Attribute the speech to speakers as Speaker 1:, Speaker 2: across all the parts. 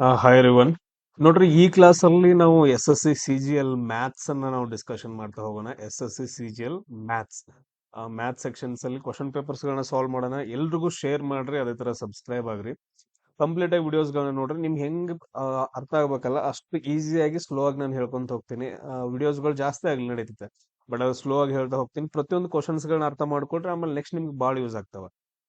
Speaker 1: Hi everyone ನೋಡ್ರಿ, ಈ class ಅಲ್ಲಿ ನಾವು S S C C G L maths ಅನ್ನ ನಾವು ಡಿಸ್ಕಷನ್ ಮಾಡ್ತಾ ಹೋಗೋಣ. S S C C G L maths maths sections ಅಲ್ಲಿ ಕ್ವಶನ್ ಪೇಪರ್ಸ್ ಗಳನ್ನ ಸಾಲ್ವ್ ಮಾಡೋಣ. ಎಲ್ರಿಗೂ ಶೇರ್ ಮಾಡ್ರಿ, ಅದೇ ತರ ಸಬ್ಸ್ಕ್ರೈಬ್ ಆಗ್ರಿ. ಕಂಪ್ಲೀಟ್ ಆಗಿ ವಿಡಿಯೋಸ್ ಗಳನ್ನ ನೋಡ್ರಿ. ನಿಮ್ಗೆ ಹೆಂಗ್ ಅರ್ಥ ಆಗ್ಬೇಕಲ್ಲ, ಅಷ್ಟು ಈಸಿಯಾಗಿ ಸ್ಲೋ ಆಗಿ ನಾನು ಹೇಳ್ಕೊಂತ ಹೋಗ್ತೀನಿ. ವಿಡಿಯೋಸ್ಗಳು ಜಾಸ್ತಿ ಆಗಲಿ ನಡೀತೈತೆ. ಬಟ್ ಅದು ಸ್ಲೋ ಆಗಿ ಹೇಳ್ತಾ ಹೋಗ್ತೀನಿ. ಪ್ರತಿಯೊಂದು ಕ್ವಶನ್ಸ್ ಗಳನ್ನ ಅರ್ಥ ಮಾಡ್ಕೊಟ್ರೆ ಆಮೇಲೆ ನೆಕ್ಸ್ಟ್ ನಿಮ್ಗೆ ಭಾಳ ಯೂಸ್ ಆಗ್ತಾವ.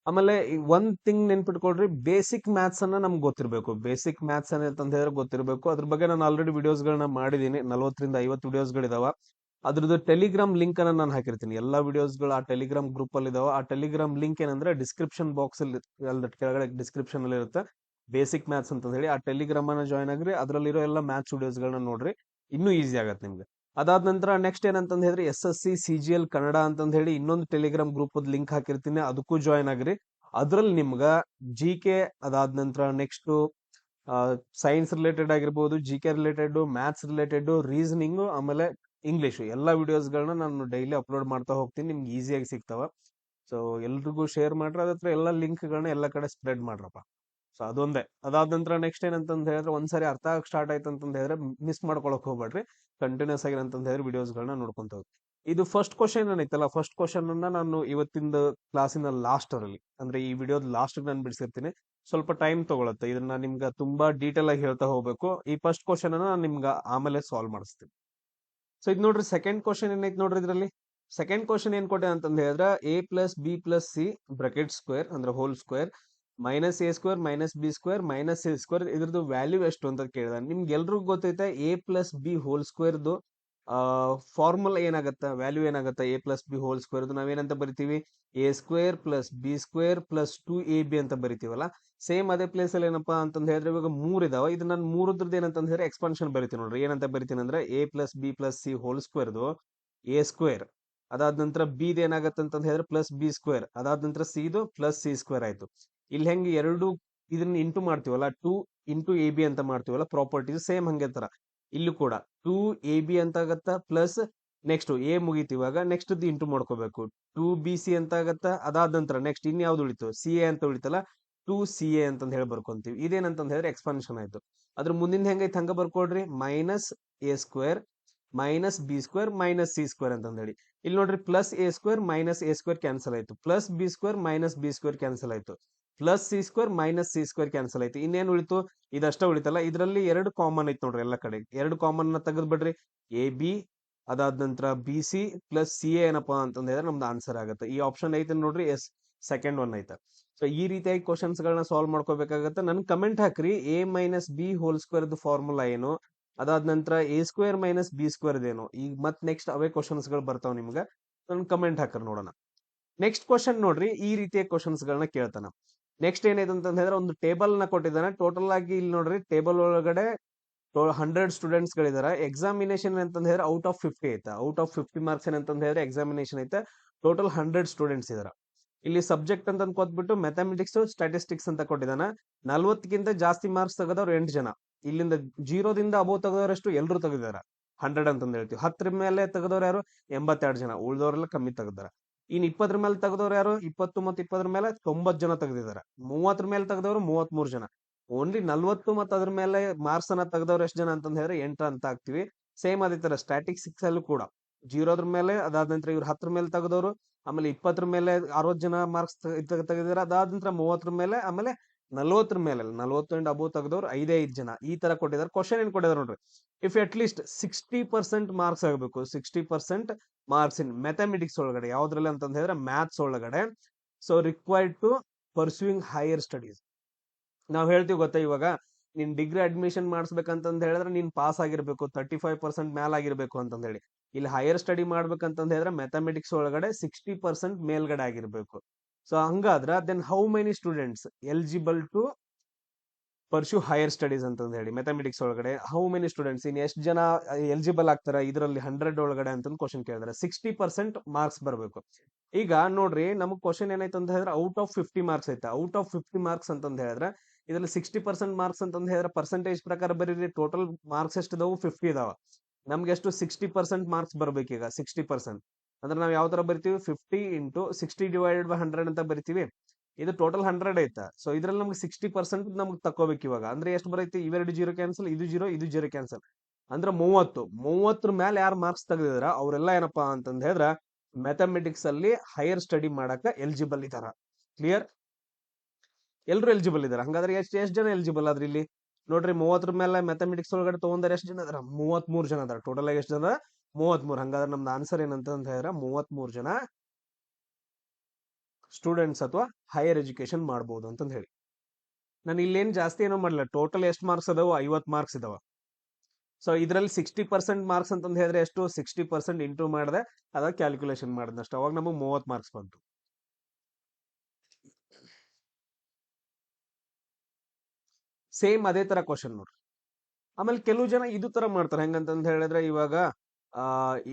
Speaker 1: ಆಮೇಲೆ ಒಂದ್ ಥಿಂಗ್ ನೆನ್ಪಿಟ್ಕೊಳ್ರಿ ಬೇಸಿಕ್ ಮ್ಯಾಥ್ಸ್ ಅನ್ನ ನಮ್ಗೆ ಗೊತ್ತಿರಬೇಕು. ಬೇಸಿಕ್ ಮ್ಯಾಥ್ಸ್ ಅಂತ ಹೇಳಿದ್ರೆ ಗೊತ್ತಿರಬೇಕು. ಅದ್ರ ಬಗ್ಗೆ ನಾನು ಆಲ್ರೆಡಿ ವಿಡಿಯೋಸ್ ಮಾಡಿದ್ದೀನಿ ನಲವತ್ತರಿಂದ ಐವತ್ತು ವಿಡಿಯೋಸ್ ಗಳಿದಾವ ಅದ್ರದ್ದು ಟೆಲಿಗ್ರಾಮ್ ಲಿಂಕ್ ಅನ್ನ ನಾನು ಹಾಕಿರ್ತೀನಿ. ಎಲ್ಲಾ ವಿಡಿಯೋಸ್ಗಳು ಆ ಟೆಲಿಗ್ರಾಮ್ ಗ್ರೂಪ್ ಅಲ್ಲಿ ಇದಾವ. ಆ ಟೆಲಿಗ್ರಾಮ್ ಲಿಂಕ್ ಏನಂದ್ರೆ ಡಿಸ್ಕ್ರಿಪ್ಷನ್ ಬಾಕ್ಸ್ ಅಲ್ಲಿ ಕೆಳಗಡೆ ಡಿಸ್ಕ್ರಿಪ್ಷನ್ ಅಲ್ಲಿ ಇರುತ್ತೆ. ಬೇಸಿಕ್ ಮ್ಯಾಥ್ಸ್ ಅಂತ ಹೇಳಿ ಆ ಟೆಲಿಗ್ರಾಮ್ ಅನ್ನ ಜಾಯ್ನ್ ಆಗ್ರಿ. ಅದರಲ್ಲಿರೋ ಎಲ್ಲ ಮ್ಯಾಥ್ಸ್ ವಿಡಿಯೋಸ್ ಗಳನ್ನ ನೋಡ್ರಿ. ಇನ್ನೂ ಈಸಿ ಆಗತ್ತೆ ನಿಮ್ಗೆ. ಅದಾದ ನಂತರ ನೆಕ್ಸ್ಟ್ ಏನಂತಂದ್ ಹೇಳಿದ್ರೆ S S C C G L, Kannada ಅಂತಂದು ಹೇಳಿ ಇನ್ನೊಂದು ಟೆಲಿಗ್ರಾಮ್ ಗ್ರೂಪ್ ಲಿಂಕ್ ಹಾಕಿರ್ತೀನಿ. ಅದಕ್ಕೂ ಜಾಯ್ನ್ ಆಗ್ರಿ. ಅದ್ರಲ್ಲಿ ನಿಮ್ಗ ಜಿ ಕೆ ಅದಾದ ನಂತರ ನೆಕ್ಸ್ಟ್ ಸೈನ್ಸ್ ರಿಲೇಟೆಡ್ ಆಗಿರ್ಬೋದು G K related maths related reasoning ಆಮೇಲೆ ಇಂಗ್ಲಿಷ್ ಎಲ್ಲಾ ವಿಡಿಯೋಸ್ಗಳನ್ನ ನಾನು ಡೈಲಿ ಅಪ್ಲೋಡ್ ಮಾಡ್ತಾ ಹೋಗ್ತೀನಿ. ನಿಮ್ಗೆ ಈಸಿಯಾಗಿ ಸಿಗ್ತಾವ. ಸೊ ಎಲ್ರಿಗೂ ಶೇರ್ ಮಾಡ್ರಿ. ಅದತ್ರ ಎಲ್ಲ ಲಿಂಕ್ಗಳನ್ನ ಎಲ್ಲ ಕಡೆ ಸ್ಪ್ರೆಡ್ ಮಾಡ್ರಪ್ಪ. ಸೊ ಅದೊಂದೇ. ಅದಾದ ನಂತರ ನೆಕ್ಸ್ಟ್ ಏನಂತಂದ್ ಹೇಳಿದ್ರೆ ಒಂದ್ಸರಿ ಅರ್ಥ ಆಗ ಸ್ಟಾರ್ಟ್ ಆಯ್ತು ಅಂತಂದ್ ಹೇಳಿದ್ರೆ ಮಿಸ್ ಮಾಡ್ಕೊಳಕ್ ಹೋಗ್ಬೇಡ್ರಿ. ಕಂಟಿನ್ಯೂಸ್ ಆಗಿ ಅಂತಂದ್ ಹೇಳಿದ್ರೆ ವಿಡಿಯೋಸ್ ಗಳನ್ನ ನೋಡ್ಕೊಂತ ಹೋಗಿ ಇದು ಫಸ್ಟ್ ಕ್ವಶನ್ ಏನೈತಲ್ಲ ಫಸ್ಟ್ ಕ್ವಶನ್ ಅನ್ನ ನಾನು ಇವತ್ತಿಂದ ಕ್ಲಾಸಿನ ಲಾಸ್ಟ್ ಅಲ್ಲಿ ಅಂದ್ರೆ ಈ ವಿಡಿಯೋದ ಲಾಸ್ಟ್ ನಾನು ಬಿಡಿಸಿರ್ತೀನಿ. ಸ್ವಲ್ಪ ಟೈಮ್ ತಗೊಳತ್ತೆ. ಇದನ್ನ ನಿಮ್ಗೆ ತುಂಬಾ ಡೀಟೇಲ್ ಆಗಿ ಹೇಳ್ತಾ ಹೋಗ್ಬೇಕು. ಈ ಫಸ್ಟ್ ಕ್ವಶನ್ ಅನ್ನ ನಾನು ನಿಮ್ಗೆ ಆಮೇಲೆ ಸಾಲ್ವ್ ಮಾಡಿಸ್ತೀನಿ. ಸೊ ಇದು ನೋಡ್ರಿ ಸೆಕೆಂಡ್ ಕ್ವಶನ್ ಏನೈತೆ ನೋಡ್ರಿ ಇದ್ರಲ್ಲಿ? ಸೆಕೆಂಡ್ ಕ್ವಶನ್ ಏನ್ ಕೊಟ್ಟೆ ಅಂತಂದ್ ಹೇಳಿದ್ರೆ A plus B plus C bracket square ಅಂದ್ರೆ whole square minus A square minus B square minus C square, ಇದ್ರದ್ದು ವ್ಯಾಲ್ಯೂ ಎಷ್ಟು ಅಂತ ಕೇಳಿದ ನಿಮ್ಗೆ ಎಲ್ರಿಗೂ ಗೊತ್ತೈತೆ, ಎ ಪ್ಲಸ್ ಬಿ ಹೋಲ್ ಸ್ಕ್ವೇರ್ದು ಫಾರ್ಮುಲಾ ಏನಾಗುತ್ತೆ, ವ್ಯಾಲ್ಯೂ ಏನಾಗುತ್ತೆ, A plus B whole square ನಾವೇನಂತ ಬರಿತೀವಿ? A square plus B square plus two A B ಅಂತ ಬರಿತೀವಲ್ಲ? ಸೇಮ್ ಅದೇ ಪ್ಲೇಸ್ ಅಲ್ಲಿ ಏನಪ್ಪಾ ಅಂತಂದ್ ಹೇಳಿದ್ರೆ ಇವಾಗ ಮೂರ್ ಇದಾವ. ಇದು ನಾನು ಮೂರದ್ರದ್ದು ಏನಂತಂದ್ರೆ ಹೇಳಿದ್ರೆ ಎಕ್ಸ್ಪಾನ್ಷನ್ ಬರಿತೀನಿ ನೋಡ್ರಿ. ಏನಂತ ಬರಿತೀನಿ ಅಂದ್ರೆ A plus B plus C whole ಸ್ಕ್ವೇರ್ದು, A square. ಅದಾದ ನಂತರ ಬಿ ಏನಾಗುತ್ತೆ ಅಂತ ಹೇಳಿದ್ರೆ ಪ್ಲಸ್ ಬಿ ಸ್ಕ್ವೇರ್. ಅದಾದ ನಂತರ ಸಿ ಇದು ಪ್ಲಸ್ ಸಿ ಸ್ಕ್ವೇರ್ ಆಯ್ತು. ಇಲ್ಲಿ ಹೆಂಗೆ ಎರಡು ಇದನ್ನ ಇಂಟು ಮಾಡ್ತೀವಲ್ಲ ಟೂ ಇಂಟು ಎ ಬಿ ಅಂತ ಮಾಡ್ತೀವಲ್ಲ ಪ್ರಾಪರ್ಟೀಸ್ ಸೇಮ್ ಹಂಗೆ ತರ. ಇಲ್ಲೂ ಕೂಡ ಟೂ ಎ ಬಿ ಅಂತ ಆಗತ್ತ ಪ್ಲಸ್ ನೆಕ್ಸ್ಟ್ ಎ ಮುಗೀತಿ ಇವಾಗ ನೆಕ್ಸ್ಟ್ ಇಂಟು ಮಾಡ್ಕೋಬೇಕು. ಟೂ ಬಿ ಸಿ ಅಂತ ಆಗತ್ತ, ಅದಾದ ನಂತರ ನೆಕ್ಸ್ಟ್ ಇನ್ ಯಾವ್ದು ಉಳಿತು? ಸಿ ಎ ಅಂತ ಉಳಿತಲ್ಲ ಟೂ ಸಿ ಎ ಅಂತ ಹೇಳಿ ಬರ್ಕೊಂತೀವಿ. ಇದೇನಂತ ಹೇಳಿದ್ರೆ ಎಕ್ಸ್ಪಾನ್ಷನ್ ಆಯ್ತು. ಅದ್ರ ಮುಂದಿನ ಹೆಂಗೈತೆ ಹಂಗ ಬರ್ಕೊಡ್ರಿ? Minus A square minus B square minus C square ಅಂತ ಹೇಳಿ. ಇಲ್ಲಿ ನೋಡ್ರಿ plus A square minus A square cancel ಆಯ್ತು. Plus B square minus B square cancel ಆಯ್ತು. Plus C square minus C square cancel ಆಯ್ತು. ಇನ್ನೇನು ಉಳಿತು? ಇದಷ್ಟ ಉಳಿತಲ್ಲ. ಇದರಲ್ಲಿ ಎರಡು ಕಾಮನ್ ಐತಿ ನೋಡ್ರಿ ಎಲ್ಲ ಕಡೆ. ಎರಡು ಕಾಮನ್ನ ತೆಗೆದ್ ಬಿಡ್ರಿ. ಎ ಬಿ ಅದಾದ ನಂತರ ಬಿ ಸಿ ಪ್ಲಸ್ ಸಿ ಏನಪ್ಪಾ ಅಂತಂದ್ರೆ ನಮ್ದು ಆನ್ಸರ್ ಆಗುತ್ತೆ. ಈ ಆಪ್ಷನ್ ಐತೆ ನೋಡ್ರಿ, ಎಸ್ ಸೆಕೆಂಡ್ ಒನ್ ಐತೆ. ಸೊ ಈ ರೀತಿಯಾಗಿ ಕ್ವಶನ್ಸ್ ಗಳನ್ನ ಸಾಲ್ವ್ ಮಾಡ್ಕೋಬೇಕಾಗತ್ತೆ. ನನ್ ಕಮೆಂಟ್ ಹಾಕ್ರಿ. A minus B whole square formula ಏನು? ಅದಾದ ನಂತರ A square minus B square ಏನು? ಈಗ ಮತ್ ನೆಕ್ಸ್ಟ್ ಅವೇ ಕ್ವಶನ್ಸ್ಗಳು ಬರ್ತಾವ ನಿಮ್ಗೆ. ನನ್ ಕಮೆಂಟ್ ಹಾಕ್ರಿ ನೋಡೋಣ. ನೆಕ್ಸ್ಟ್ ಕ್ವಶನ್ ನೋಡ್ರಿ. ಈ ರೀತಿಯ ಕ್ವಶನ್ಸ್ ಗಳನ್ನ ಕೇಳ್ತಾನ. ನೆಕ್ಸ್ಟ್ ಏನೈತೆ ಅಂತ ಹೇಳಿದ್ರೆ ಒಂದು ಟೇಬಲ್ನ ಕೊಟ್ಟಿದ್ದಾನೆ ಟೋಟಲ್ ಆಗಿ ಇಲ್ಲಿ ನೋಡ್ರಿ ಟೇಬಲ್ ಒಳಗಡೆ ಹಂಡ್ರೆಡ್ ಸ್ಟೂಡೆಂಟ್ಸ್ ಗಳಿದ್ದಾರೆ. ಎಕ್ಸಾಮಿನೇಷನ್ ಅಂತ ಹೇಳಿದ್ರೆ ಔಟ್ ಆಫ್ ಫಿಫ್ಟಿ ಐತೆ. ಔಟ್ ಆಫ್ ಫಿಫ್ಟಿ ಮಾರ್ಕ್ಸ್ ಏನಂತ ಹೇಳಿದ್ರೆ ಎಕ್ಸಾಮಿನೇಷನ್ ಐತೆ. ಟೋಟಲ್ ಹಂಡ್ರೆಡ್ ಸ್ಟೂಡೆಂಟ್ಸ್ ಇದಾರೆ ಇಲ್ಲಿ ಸಬ್ಜೆಕ್ಟ್ ಅಂತ ಕೊಟ್ಬಿಟ್ಟು ಮ್ಯಾಥಮೆಟಿಕ್ಸ್ ಸ್ಟಾಟಿಸ್ಟಿಕ್ಸ್ ಅಂತ ಕೊಟ್ಟಿದ್ದಾನೆ. ನಲ್ವತ್ತಕ್ಕಿಂತ ಜಾಸ್ತಿ ಮಾರ್ಕ್ಸ್ ತೆಗೆದವ್ರು ಎಂಟು ಜನ. ಇಲ್ಲಿಂದ ಜೀರೋದಿಂದ ಅಬೋ ತೆಗೆದವರಷ್ಟು ಎಲ್ಲರೂ ತೆಗೆದಿದ್ದಾರೆ. ಹಂಡ್ರೆಡ್ ಅಂತಂದ್ ಹೇಳ್ತೀವಿ. ಹತ್ತರ ಮೇಲೆ ತೆಗೆದವ್ರು ಯಾರು? ಎಂಬತ್ತೆರಡು ಜನ. ಉಳಿದವರೆಲ್ಲ ಕಮ್ಮಿ ತೆಗೆದಾರ ಇನ್ ಇಪ್ಪತ್ತರ ಮೇಲೆ ತೆಗೆದವ್ರು ಯಾರು? ಇಪ್ಪತ್ತು ಮತ್ತು ಇಪ್ಪತ್ತರ ಮೇಲೆ ತೊಂಬತ್ ಜನ ತೆಗೆದಿದ್ದಾರೆ. ಮೂವತ್ತರ ಮೇಲೆ ತೆಗೆದವ್ರು ಮೂವತ್ತ್ ಮೂರು ಜನ. ಓನ್ಲಿ ನಲ್ವತ್ತು ಮತ್ತು ಅದ್ರ ಮೇಲೆ ಮಾರ್ಕ್ಸ್ ಅನ್ನ ತೆಗೆದವ್ರು ಎಷ್ಟು ಜನ ಅಂತಂದ್ ಹೇಳಿದ್ರೆ ಎಂಟು ಅಂತ ಆಗ್ತಿವಿ. ಸೇಮ್ ಅದೇ ತರ ಸಿಕ್ಸ್ ಅಲ್ಲೂ ಕೂಡ. ಜೀರೋದ್ರ ಮೇಲೆ, ಅದಾದ ನಂತರ ಇವ್ರು ಹತ್ತರ ಮೇಲೆ ತೆಗೆದವರು, ಆಮೇಲೆ ಇಪ್ಪತ್ತರ ಮೇಲೆ ಅರವತ್ ಜನ ಮಾರ್ಕ್ಸ್ ತೆಗೆದಿದ್ದಾರೆ. ಅದಾದ ನಂತರ ಮೂವತ್ತರ ಮೇಲೆ, ಆಮೇಲೆ ನಲ್ವತ್ತರ ಮೇಲೆ, ನಲ್ವತ್ತು ಅಂಡ್ ಅಬೋ ತೆಗೆದವ್ರು ಐದೇ ಐದು ಜನ. ಈ ತರ ಕೊಟ್ಟಿದ್ದಾರೆ. ಕ್ವಶನ್ ಏನ್ ಕೊಟ್ಟಿದ್ದಾರೆ ನೋಡ್ರಿ. If at least sixty percent marks ಆಗಬೇಕು sixty percent marks in mathematics ಒಳಗಡೆ, ಯಾವ್ದ್ರಲ್ಲಿ ಅಂತ ಹೇಳಿದ್ರೆ ಮ್ಯಾಥ್ಸ್ ಒಳಗಡೆ. So required to pursuing higher studies ನಾವ್ ಹೇಳ್ತೀವಿ ಗೊತ್ತಾ ಇವಾಗ, ನೀನ್ ಡಿಗ್ರಿ ಅಡ್ಮಿಷನ್ ಮಾಡಿಸ್ಬೇಕಂತಂದ್ ಹೇಳಿದ್ರೆ ನೀನ್ ಪಾಸ್ ಆಗಿರ್ಬೇಕು ತರ್ಟಿ ಫೈವ್ ಪರ್ಸೆಂಟ್ ಮೇಲ್ ಆಗಿರ್ಬೇಕು ಅಂತಂದ್ ಹೇಳಿ. ಇಲ್ಲಿ ಹೈಯರ್ ಸ್ಟಡಿ ಮಾಡ್ಬೇಕಂತಂದ್ ಹೇಳಿದ್ರೆ ಮ್ಯಾಥಮೆಟಿಕ್ಸ್ ಒಳಗಡೆ ಸಿಕ್ಸ್ಟಿ ಪರ್ಸೆಂಟ್ ಮೇಲ್ಗಡೆ ಆಗಿರ್ಬೇಕು. ಸೊ ಹಂಗಾದ್ರ then how many students eligible to pursue higher studies ಅಂತಂದು ಹೇಳಿ, ಮ್ಯಾಥಮೆಟಿಕ್ಸ್ ಒಳಗಡೆ. ಹೌ ಮೆನಿ ಸ್ಟೂಡೆಂಟ್ಸ್ ಇನ್ ಎಷ್ಟು ಜನ ಎಲಿಜಿಬಲ್ ಆಗ್ತಾರೆ ಇದರಲ್ಲಿ ಹಂಡ್ರೆಡ್ ಒಳಗಡೆ ಅಂತ ಕ್ವಶನ್ ಕೇಳಿದ್ರೆ. ಸಿಕ್ಸ್ಟಿ ಪರ್ಸೆಂಟ್ ಮಾರ್ಕ್ಸ್ ಬರಬೇಕು. ಈಗ ನೋಡ್ರಿ, ನಮ್ಗೆ ಕ್ವಶನ್ ಏನಾಯ್ತು ಅಂತ ಹೇಳಿದ್ರೆ ಔಟ್ ಆಫ್ ಫಿಫ್ಟಿ ಮಾರ್ಕ್ಸ್ ಐತೆ. ಔಟ್ ಆಫ್ ಫಿಫ್ಟಿ ಮಾರ್ಕ್ಸ್ ಅಂತಂದು ಹೇಳಿದ್ರೆ, ಇದರಲ್ಲಿ ಸಿಕ್ಸ್ಟಿ ಪರ್ಸೆಂಟ್ ಮಾರ್ಕ್ಸ್ ಅಂತಂದು ಹೇಳಿದ್ರೆ ಪರ್ಸೆಂಟೇಜ್ ಪ್ರಕಾರ ಬರೀರಿ ಟೋಟಲ್ ಮಾರ್ಕ್ಸ್ ಎಷ್ಟು ಇದಾವೆ ಫಿಫ್ಟಿ ಇದಾವ. ನಮ್ಗೆ ಎಷ್ಟು? ಸಿಕ್ಸ್ಟಿ ಪರ್ಸೆಂಟ್ ಮಾರ್ಕ್ಸ್ ಬರ್ಬೇಕೀಗ ಸಿಕ್ಸ್ಟಿ ಪರ್ಸೆಂಟ್ ಅಂದ್ರೆ ನಾವು ಯಾವ ತರ ಬರಿತೀವಿ? Fifty into sixty divided by hundred ಅಂತ ಬರಿತೀವಿ. ಇದು ಟೋಟಲ್ ಹಂಡ್ರೆಡ್ ಐತೆ. ಸೊ ಇದ್ರಲ್ಲಿ ನಮ್ಗೆ ಸಿಕ್ಸ್ಟಿ ಪರ್ಸೆಂಟ್ ನಮ್ಗೆ ತಕೋಬೇಕು ಇವಾಗ. ಅಂದ್ರೆ ಎಷ್ಟು ಬರೈತಿ? ಇವೆರಡು ಜೀರೋ ಕ್ಯಾನ್ಸಲ್ ಇದು ಜೀರೋ ಇದು ಜೀರೋ ಕ್ಯಾನ್ಸಲ್ ಅಂದ್ರೆ ಮೂವತ್ತು. ಮೂವತ್ತರ ಮೇಲೆ ಯಾರು ಮಾರ್ಕ್ಸ್ ತೆಗೆದಿದ್ರ? ಅವರೆಲ್ಲ ಏನಪ್ಪಾ ಅಂತಂದ ಹೇಳಿದ್ರ ಮ್ಯಾಥಮೆಟಿಕ್ಸ್ ಅಲ್ಲಿ ಹೈಯರ್ ಸ್ಟಡಿ ಮಾಡಕ ಎಲಿಜಿಬಲ್ ಇದಾರ. ಕ್ಲಿಯರ್ ಎಲ್ರು ಎಲಿಜಿಬಲ್ ಇದಾರೆ. ಹಂಗಾದ್ರೆ ಎಷ್ಟು ಎಷ್ಟು ಜನ ಎಲಿಜಿಬಲ್ ಆದ್ರಿ ಇಲ್ಲಿ? ನೋಡ್ರಿ, ಮೂವತ್ತರ ಮೇಲೆ ಮ್ಯಾಥಮೆಟಿಕ್ಸ್ ಒಳಗಡೆ ತಗೊಂಡ್ರೆ ಎಷ್ಟು ಜನ ಅದಾರ? ಮೂವತ್ತ್ ಮೂರ್ ಜನ ಅದಾರ. ಟೋಟಲ್ ಆಗಿ ಎಷ್ಟು ಜನ? ಮೂವತ್ತ್ ಮೂರು ಹಂಗಾದ್ರೆ ನಮ್ದು ಆನ್ಸರ್ ಏನಂತ ಹೇಳಿದ್ರೆ ಮೂವತ್ತ್ ಮೂರ್ ಜನ ಸ್ಟೂಡೆಂಟ್ಸ್ ಅಥವಾ ಹೈಯರ್ ಎಜುಕೇಶನ್ ಮಾಡ್ಬೋದು ಅಂತಂದು ಹೇಳಿ. ನಾನು ಇಲ್ಲೇನು ಜಾಸ್ತಿ ಏನೋ ಮಾಡಲ್ಲ ಟೋಟಲ್ ಎಷ್ಟು ಮಾರ್ಕ್ಸ್ ಅದಾವ ಐವತ್ತು ಮಾರ್ಕ್ಸ್ ಇದಾವ. ಸೊ ಇದರಲ್ಲಿ ಸಿಕ್ಸ್ಟಿ ಪರ್ಸೆಂಟ್ ಮಾರ್ಕ್ಸ್ ಅಂತಂದು ಹೇಳಿದ್ರೆ ಎಷ್ಟು? ಸಿಕ್ಸ್ಟಿ ಪರ್ಸೆಂಟ್ ಇಂಟು ಮಾಡಿದೆ ಅದಾಗ ಕ್ಯಾಲ್ಕುಲೇಷನ್ ಮಾಡಿದಷ್ಟು ಅವಾಗ ನಮಗೆ ಮೂವತ್ತು ಮಾರ್ಕ್ಸ್ ಬಂತು. ಸೇಮ್ ಅದೇ ತರ ಕ್ವಶನ್ ನೋಡ್ರಿ. ಆಮೇಲೆ ಕೆಲವು ಜನ ಇದು ತರ ಮಾಡ್ತಾರೆ. ಹೆಂಗಂತಂದು ಹೇಳಿದ್ರೆ ಇವಾಗ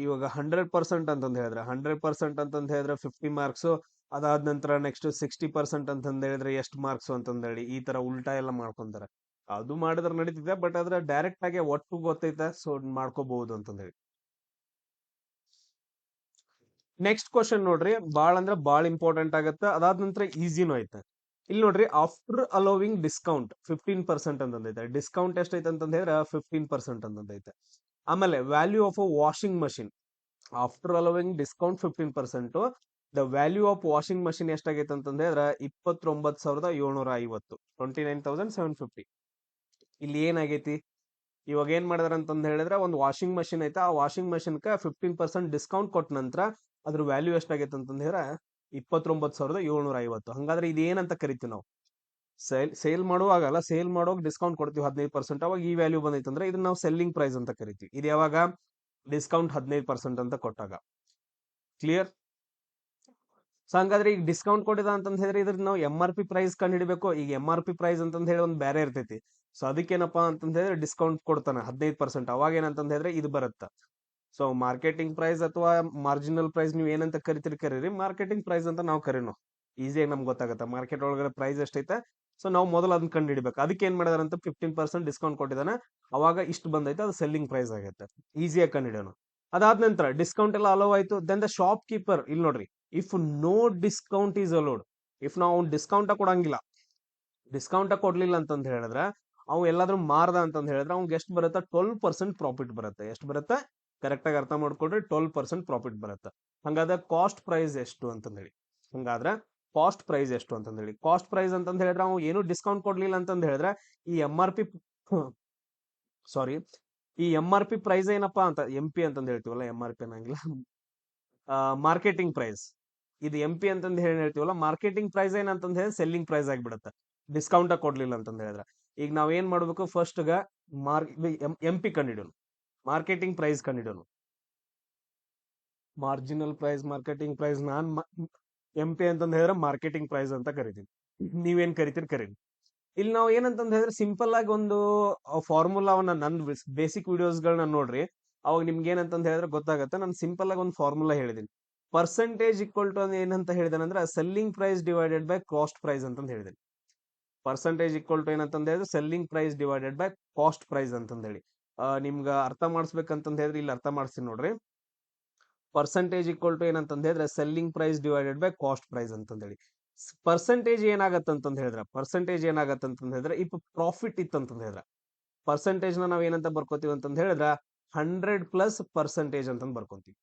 Speaker 1: ಇವಾಗ ಹಂಡ್ರೆಡ್ ಪರ್ಸೆಂಟ್ ಅಂತಂದ್ರೆ ಹೇಳಿದ್ರೆ ಹಂಡ್ರೆಡ್ ಪರ್ಸೆಂಟ್ ಅಂತಂದು ಹೇಳಿದ್ರೆ ಫಿಫ್ಟಿ ಮಾರ್ಕ್ಸ್ ಅದಾದ ನಂತರ ನೆಕ್ಸ್ಟ್ ಸಿಕ್ಸ್ಟಿ ಪರ್ಸೆಂಟ್ ಅಂತಂದೇಳಿದ್ರೆ ಎಷ್ಟು ಮಾರ್ಕ್ಸ್ ಅಂತಂದೇಳಿ, ಈ ತರ ಉಲ್ಟಾ ಎಲ್ಲ ಮಾಡ್ಕೊಂತಾರೆ. ಅದು ಮಾಡಿದ್ರೆ ನಡೀತಿದೆ ಬಟ್ ಅದ್ರ ಡೈರೆಕ್ಟ್ ಆಗಿ ಒಟ್ಟು ಗೊತ್ತೈತೆ ಸೊ ಮಾಡ್ಕೋಬಹುದು ಅಂತಂದೇಳಿ. ನೆಕ್ಸ್ಟ್ ಕ್ವಶನ್ ನೋಡ್ರಿ, ಬಾಳ ಅಂದ್ರೆ ಬಾಳ ಇಂಪಾರ್ಟೆಂಟ್ ಆಗತ್ತೆ, ಅದಾದ ನಂತರ ಈಸಿನೂ ಐತೆ. ಇಲ್ಲಿ ನೋಡ್ರಿ after allowing discount fifteen percent ಅಂತಂದೈತೆ. Discount ಎಷ್ಟೈತೆ ಅಂತ ಹೇಳಿದ್ರೆ ಫಿಫ್ಟೀನ್ ಪರ್ಸೆಂಟ್ ಅಂತಂದೈತೆ. ಆಮೇಲೆ value of a washing machine after allowing discount fifteen percent the value of washing machine ಎಷ್ಟಾಗೈತೆ ಅಂತಂದ್ರೆ ಹೇಳಿದ್ರೆ ಇಪ್ಪತ್ತೊಂಬತ್ ಸಾವಿರದ ಏಳ್ನೂರ ಐವತ್ತು twenty nine thousand seven fifty. ಇಲ್ಲಿ ಏನಾಗೈತಿ? ಇವಾಗ ಏನ್ ಮಾಡಿದಾರ ಅಂತಂದು ಹೇಳಿದ್ರೆ ಒಂದು ವಾಷಿಂಗ್ ಮಷಿನ್ ಐತೆ, ಆ ವಾಷಿಂಗ್ ಮಷೀನ್ ಕ ಫಿಫ್ಟೀನ್ ಪರ್ಸೆಂಟ್ ಡಿಸ್ಕೌಂಟ್ ಕೊಟ್ಟ ನಂತರ ಅದ್ರ ವ್ಯಾಲ್ಯೂ ಎಷ್ಟಾಗೈತೆ ಅಂತಂದ್ ಹೇಳಿದ್ರೆ ಇಪ್ಪತ್ತೊಂಬತ್ ಸಾವಿರದ ಏಳ್ನೂರ ಐವತ್ತು ಹಂಗಾದ್ರೆ ಇದೇನಂತ ಕರಿತೀವಿ ನಾವು? ಸೇಲ್ ಸೇಲ್ ಮಾಡುವಾಗಲ್ಲ ಸೇಲ್ ಮಾಡುವಾಗ ಡಿಸ್ಕೌಂಟ್ ಕೊಡ್ತೀವಿ ಹದಿನೈದು ಪರ್ಸೆಂಟ್. ಅವಾಗ ಈ ವ್ಯಾಲ್ಯೂ ಬಂದೈತೆ ಅಂದ್ರೆ ಇದನ್ನ ನಾವು ಸೆಲ್ಲಿಂಗ್ ಪ್ರೈಸ್ ಅಂತ ಕರಿತೀವಿ. ಇದು ಯಾವಾಗ? ಡಿಸ್ಕೌಂಟ್ ಹದಿನೈದು ಪರ್ಸೆಂಟ್ ಅಂತ ಕೊಟ್ಟಾಗ. ಕ್ಲಿಯರ್? ಸೊ ಹಂಗಾದ್ರೆ ಈಗ ಡಿಸ್ಕೌಂಟ್ ಕೊಟ್ಟಿದ ಅಂತಂದ್ ಹೇಳಿದ್ರೆ ಇದ್ರ ನಾವು ಎಂ ಆರ್ ಪಿ ಪ್ರೈಸ್ ಕಂಡಿಡಬೇಕು ಈಗ ಎಂ ಆರ್ ಪಿ ಪ್ರೈಸ್ ಅಂತಂದ್ ಹೇಳಿ ಒಂದು ಬೇರೆ ಇರ್ತೈತಿ. ಸೊ ಅದಕ್ಕೇನಪ್ಪಾ ಅಂತಂದ್ ಹೇಳಿದ್ರೆ ಡಿಸ್ಕೌಂಟ್ ಕೊಡ್ತಾನೆ ಹದಿನೈದು ಪರ್ಸೆಂಟ್ ಅವಾಗ ಏನಂತಂದ್ ಹೇಳಿದ್ರೆ ಇದು ಬರುತ್ತೆ. ಸೊ ಮಾರ್ಕೆಟಿಂಗ್ ಪ್ರೈಸ್ ಅಥವಾ ಮಾರ್ಜಿನಲ್ ಪ್ರೈಸ್ ನೀವು ಏನಂತ ಕರಿತೀರಿ ಕರೀರಿ. ಮಾರ್ಕೆಟಿಂಗ್ ಪ್ರೈಸ್ ಅಂತ ನಾವು ಕರೀನೋ. ಈಸಿಯಾಗಿ ನಮ್ಗೆ ಗೊತ್ತಾಗುತ್ತೆ. ಮಾರ್ಕೆಟ್ ಒಳಗಡೆ ಪ್ರೈಸ್ ಎಷ್ಟೈತೆ? ಸೊ ನಾವು ಮೊದಲು ಅದನ್ನ ಕಂಡು ಹಿಡಿಬೇಕು ಅದಕ್ಕೆ ಏನ್ ಮಾಡಿದಾರೆ ಅಂತ ಫಿಫ್ಟೀನ್ ಪರ್ಸೆಂಟ್ ಡಿಸ್ಕೌಂಟ್ ಕೊಟ್ಟಿದ್ದಾನೆ. ಅವಾಗ ಇಷ್ಟು ಬಂದೈತೆ, ಅದು ಸೆಲ್ಲಿಂಗ್ ಪ್ರೈಸ್ ಆಗುತ್ತೆ ಈಸಿಯಾಗಿ ಕಂಡು ಹಿಡಿಯೋಣ ಅದಾದ ನಂತರ ಡಿಸ್ಕೌಂಟ್ ಎಲ್ಲ ಅಲೋ ಆಯ್ತು. ದೆನ್ ದ ಶಾಪ್ ಕೀಪರ್ ಇಲ್ಲಿ ನೋಡ್ರಿ. If no discount is allowed if ನಾವು ಅವ್ನು ಡಿಸ್ಕೌಂಟ ಕೊಡಂಗಿಲ್ಲ ಡಿಸ್ಕೌಂಟ್ ಕೊಡ್ಲಿಲ್ಲ ಅಂತಂದ್ ಹೇಳಿದ್ರೆ, ಅವ್ ಎಲ್ಲಾದ್ರೂ ಮಾರ್ದ ಅಂತಂದ್ ಹೇಳಿದ್ರೆ ಅವ್ನಿಗೆ ಎಷ್ಟು ಬರುತ್ತೆ? ಟ್ವೆಲ್ ಪರ್ಸೆಂಟ್ ಪ್ರಾಫಿಟ್ ಬರುತ್ತೆ. ಎಷ್ಟು ಬರುತ್ತೆ? ಕರೆಕ್ಟ್ ಆಗಿ ಅರ್ಥ ಮಾಡ್ಕೊಡ್ರಿ ಟ್ವೆಲ್ ಪರ್ಸೆಂಟ್ ಪ್ರಾಫಿಟ್ ಬರುತ್ತೆ. ಹಂಗಾದ್ರೆ ಕಾಸ್ಟ್ ಪ್ರೈಸ್ ಎಷ್ಟು ಅಂತಂದ್ ಹೇಳಿ. ಹಂಗಾದ್ರೆ ಕಾಸ್ಟ್ ಪ್ರೈಸ್ ಎಷ್ಟು ಅಂತಂದ್ ಹೇಳಿ. ಕಾಸ್ಟ್ ಪ್ರೈಸ್ ಅಂತಂದ್ ಹೇಳಿದ್ರೆ ಅವ್ನು ಏನು ಡಿಸ್ಕೌಂಟ್ ಕೊಡ್ಲಿಲ್ಲ ಅಂತಂದ್ ಹೇಳಿದ್ರೆ, ಈ ಎಂ ಆರ್ ಪಿ ಸಾರಿ ಈ ಎಂ ಆರ್ ಪಿ ಪ್ರೈಸ್ ಏನಪ್ಪಾ ಅಂತ ಎಂ ಪಿ ಅಂತಂದ್ ಹೇಳ್ತೀವಲ್ಲ ಎಂ ಆರ್ ಪಿ ಅನ್ನಂಗಿಲ್ಲ. ಮಾರ್ಕೆಟಿಂಗ್ ಪ್ರೈಸ್ ಇದು ಎಂ ಪಿ ಅಂತಂದ್ ಹೇಳಿ ಹೇಳ್ತೀವಲ್ಲ ಮಾರ್ಕೆಟಿಂಗ್ ಪ್ರೈಸ್ ಏನಂತಂದ್ ಹೇಳಿ ಸೆಲ್ಲಿಂಗ್ ಪ್ರೈಸ್ ಆಗಿಬಿಡುತ್ತೆ. ಡಿಸ್ಕೌಂಟ್ ಕೊಡ್ಲಿಲ್ಲ ಅಂತಂದ ಹೇಳಿದ್ರೆ. ಈಗ ನಾವ್ ಏನ್ ಮಾಡ್ಬೇಕು? ಫಸ್ಟ್ ಗ ಮಾರ್ ಎಂ ಪಿ ಕಂಡಿಡೋನು. ಮಾರ್ಕೆಟಿಂಗ್ ಪ್ರೈಸ್ ಕಂಡಿಡೋನು. ಮಾರ್ಜಿನಲ್ ಪ್ರೈಸ್ ಮಾರ್ಕೆಟಿಂಗ್ ಪ್ರೈಸ್ ನಾನ್ ಎಂ ಪಿ ಅಂತಂದ ಹೇಳಿದ್ರೆ ಮಾರ್ಕೆಟಿಂಗ್ ಪ್ರೈಸ್ ಅಂತ ಕರಿತೀನಿ. ನೀವೇನ್ ಕರಿತೀರಿ ಕರೀರಿ. ಇಲ್ಲಿ ನಾವು ಏನಂತಂದ ಹೇಳಿದ್ರೆ ಸಿಂಪಲ್ ಆಗಿ ಒಂದು ಫಾರ್ಮುಲಾವನ್ನ ನನ್ ಬೇಸಿಕ್ ವಿಡಿಯೋಸ್ ಗಳನ್ನ ನೋಡ್ರಿ. ಅವಾಗ ನಿಮ್ಗೆ ಏನಂತಂದ್ ಹೇಳಿದ್ರೆ ಗೊತ್ತಾಗತ್ತೆ. ನಾನು ಸಿಂಪಲ್ ಆಗಿ ಒಂದು ಫಾರ್ಮುಲಾ ಹೇಳಿದೀನಿ. ಪರ್ಸೆಂಟೇಜ್ ಈಕ್ವಲ್ ಟು ಏನಂತ ಹೇಳಿದಾನಂದ್ರೆ selling price divided by cost price ಅಂತ ಹೇಳಿದೀನಿ ಪರ್ಸೆಂಟೇಜ್ ಈಕ್ವಲ್ ಟು ಏನಂತ ಹೇಳಿದ್ರೆ selling price divided by cost price ಅಂತಂದೇಳಿ ಹೇಳಿ. ನಿಮ್ಗೆ ಅರ್ಥ ಮಾಡಿಸ್ಬೇಕಂತಂದ್ ಹೇಳಿದ್ರೆ ಇಲ್ಲಿ ಅರ್ಥ ಮಾಡಿಸ್ತೀನಿ ನೋಡ್ರಿ. ಪರ್ಸೆಂಟೇಜ್ ಈಕ್ವಲ್ ಟು ಏನಂತ ಹೇಳಿದ್ರೆ selling price divided by cost price ಅಂತಂದ್ ಹೇಳಿ. ಪರ್ಸೆಂಟೇಜ್ ಏನಾಗತ್ತೆ ಅಂತಂದ್ ಹೇಳಿದ್ರೆ ಪರ್ಸೆಂಟೇಜ್ ಏನಾಗತ್ತೆ ಅಂತಂದ್ ಹೇಳಿದ್ರೆ ಇಪ್ಪ ಪ್ರಾಫಿಟ್ ಇತ್ತಂತಂದ ಹೇಳಿದ್ರೆ ಪರ್ಸೆಂಟೇಜ್ ನಾವ್ ಏನಂತ ಬರ್ಕೋತೀವಿ ಅಂತಂದ ಹೇಳಿದ್ರೆ ಹಂಡ್ರೆಡ್ ಪ್ಲಸ್ ಪರ್ಸೆಂಟೇಜ್ ಅಂತಂದ್ ಬರ್ಕೊಂತೀವಿ.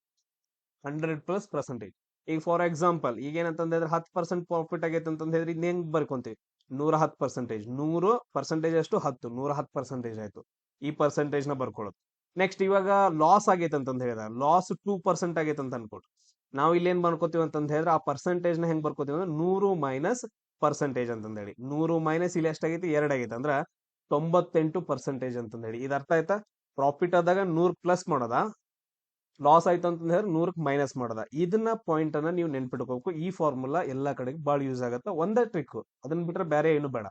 Speaker 1: ಹಂಡ್ರೆಡ್ ಪ್ಲಸ್ ಪರ್ಸೆಂಟೇಜ್ ಈಗ ಫಾರ್ ಎಕ್ಸಾಂಪಲ್ ಈಗ ಏನಂತ ಹತ್ತು ಪರ್ಸೆಂಟ್ ಪ್ರಾಫಿಟ್ ಆಗೈತೆ ಅಂತಂದ್ ಹೇಳಿದ್ರೆ ಇದ್ ಹೆಂಗ್ ಬರ್ಕೊಂತೀವಿ? ನೂರ ಹತ್ತು ಪರ್ಸೆಂಟೇಜ್ ನೂರು ಪರ್ಸೆಂಟೇಜ್ ಅಷ್ಟು ಹತ್ತು, ನೂರ ಹತ್ತು ಪರ್ಸೆಂಟೇಜ್ ಆಯ್ತು. ಈ ಪರ್ಸೆಂಟೇಜ್ನ ಬರ್ಕೊಳ್ಳೋದು. ನೆಕ್ಸ್ಟ್ ಇವಾಗ ಲಾಸ್ ಆಗೈತೆ ಅಂತಂದ್ ಹೇಳಿದ್ರೆ ಲಾಸ್ ಟೂ ಪರ್ಸೆಂಟ್ ಆಗೈತೆ ಅಂತ ಅನ್ಕೊಟ್ಟು ನಾವು ಇಲ್ಲಿ ಏನ್ ಬರ್ಕೋತೀವಿ ಅಂತಂದ್ ಹೇಳಿದ್ರೆ ಆ ಪರ್ಸೆಂಟೇಜ್ನ ಹೆಂಗ್ ಬರ್ಕೋತೀವಿ ಅಂದ್ರೆ ನೂರು ಮೈನಸ್ ಪರ್ಸೆಂಟೇಜ್ ಅಂತಂದ ಹೇಳಿ. ನೂರು ಮೈನಸ್ ಇಲ್ಲಿ ಎಷ್ಟಾಗೈತಿ ಎರಡು ಆಗೈತೆ. ಅಂದ್ರೆ ತೊಂಬತ್ತೆಂಟು ಪರ್ಸೆಂಟೇಜ್ ಅಂತಂದ ಹೇಳಿ. ಇದು ಅರ್ಥ ಆಯ್ತಾ? ಪ್ರಾಫಿಟ್ ಆದಾಗ ನೂರ್ ಪ್ಲಸ್ ಮಾಡೋದ? ಲಾಸ್ ಆಯ್ತು ಅಂತಂದ್ರೆ ನೂರಕ್ಕೆ ನೂರಕ್ ಮೈನಸ್ ಮಾಡದ. ಇದನ್ನ ಪಾಯಿಂಟ್ ಅನ್ನ ನೀವು ನೆನ್ಪಿಟ್ಕೋಬೇಕು. ಈ ಫಾರ್ಮುಲಾ ಎಲ್ಲಾ ಕಡೆಗೆ ಬಾಳ ಯೂಸ್ ಆಗುತ್ತೆ. ಒಂದೇ ಟ್ರಿಕ್ ಅದನ್ನ ಬಿಟ್ರೆ ಬೇರೆ ಏನು ಬೇಡ.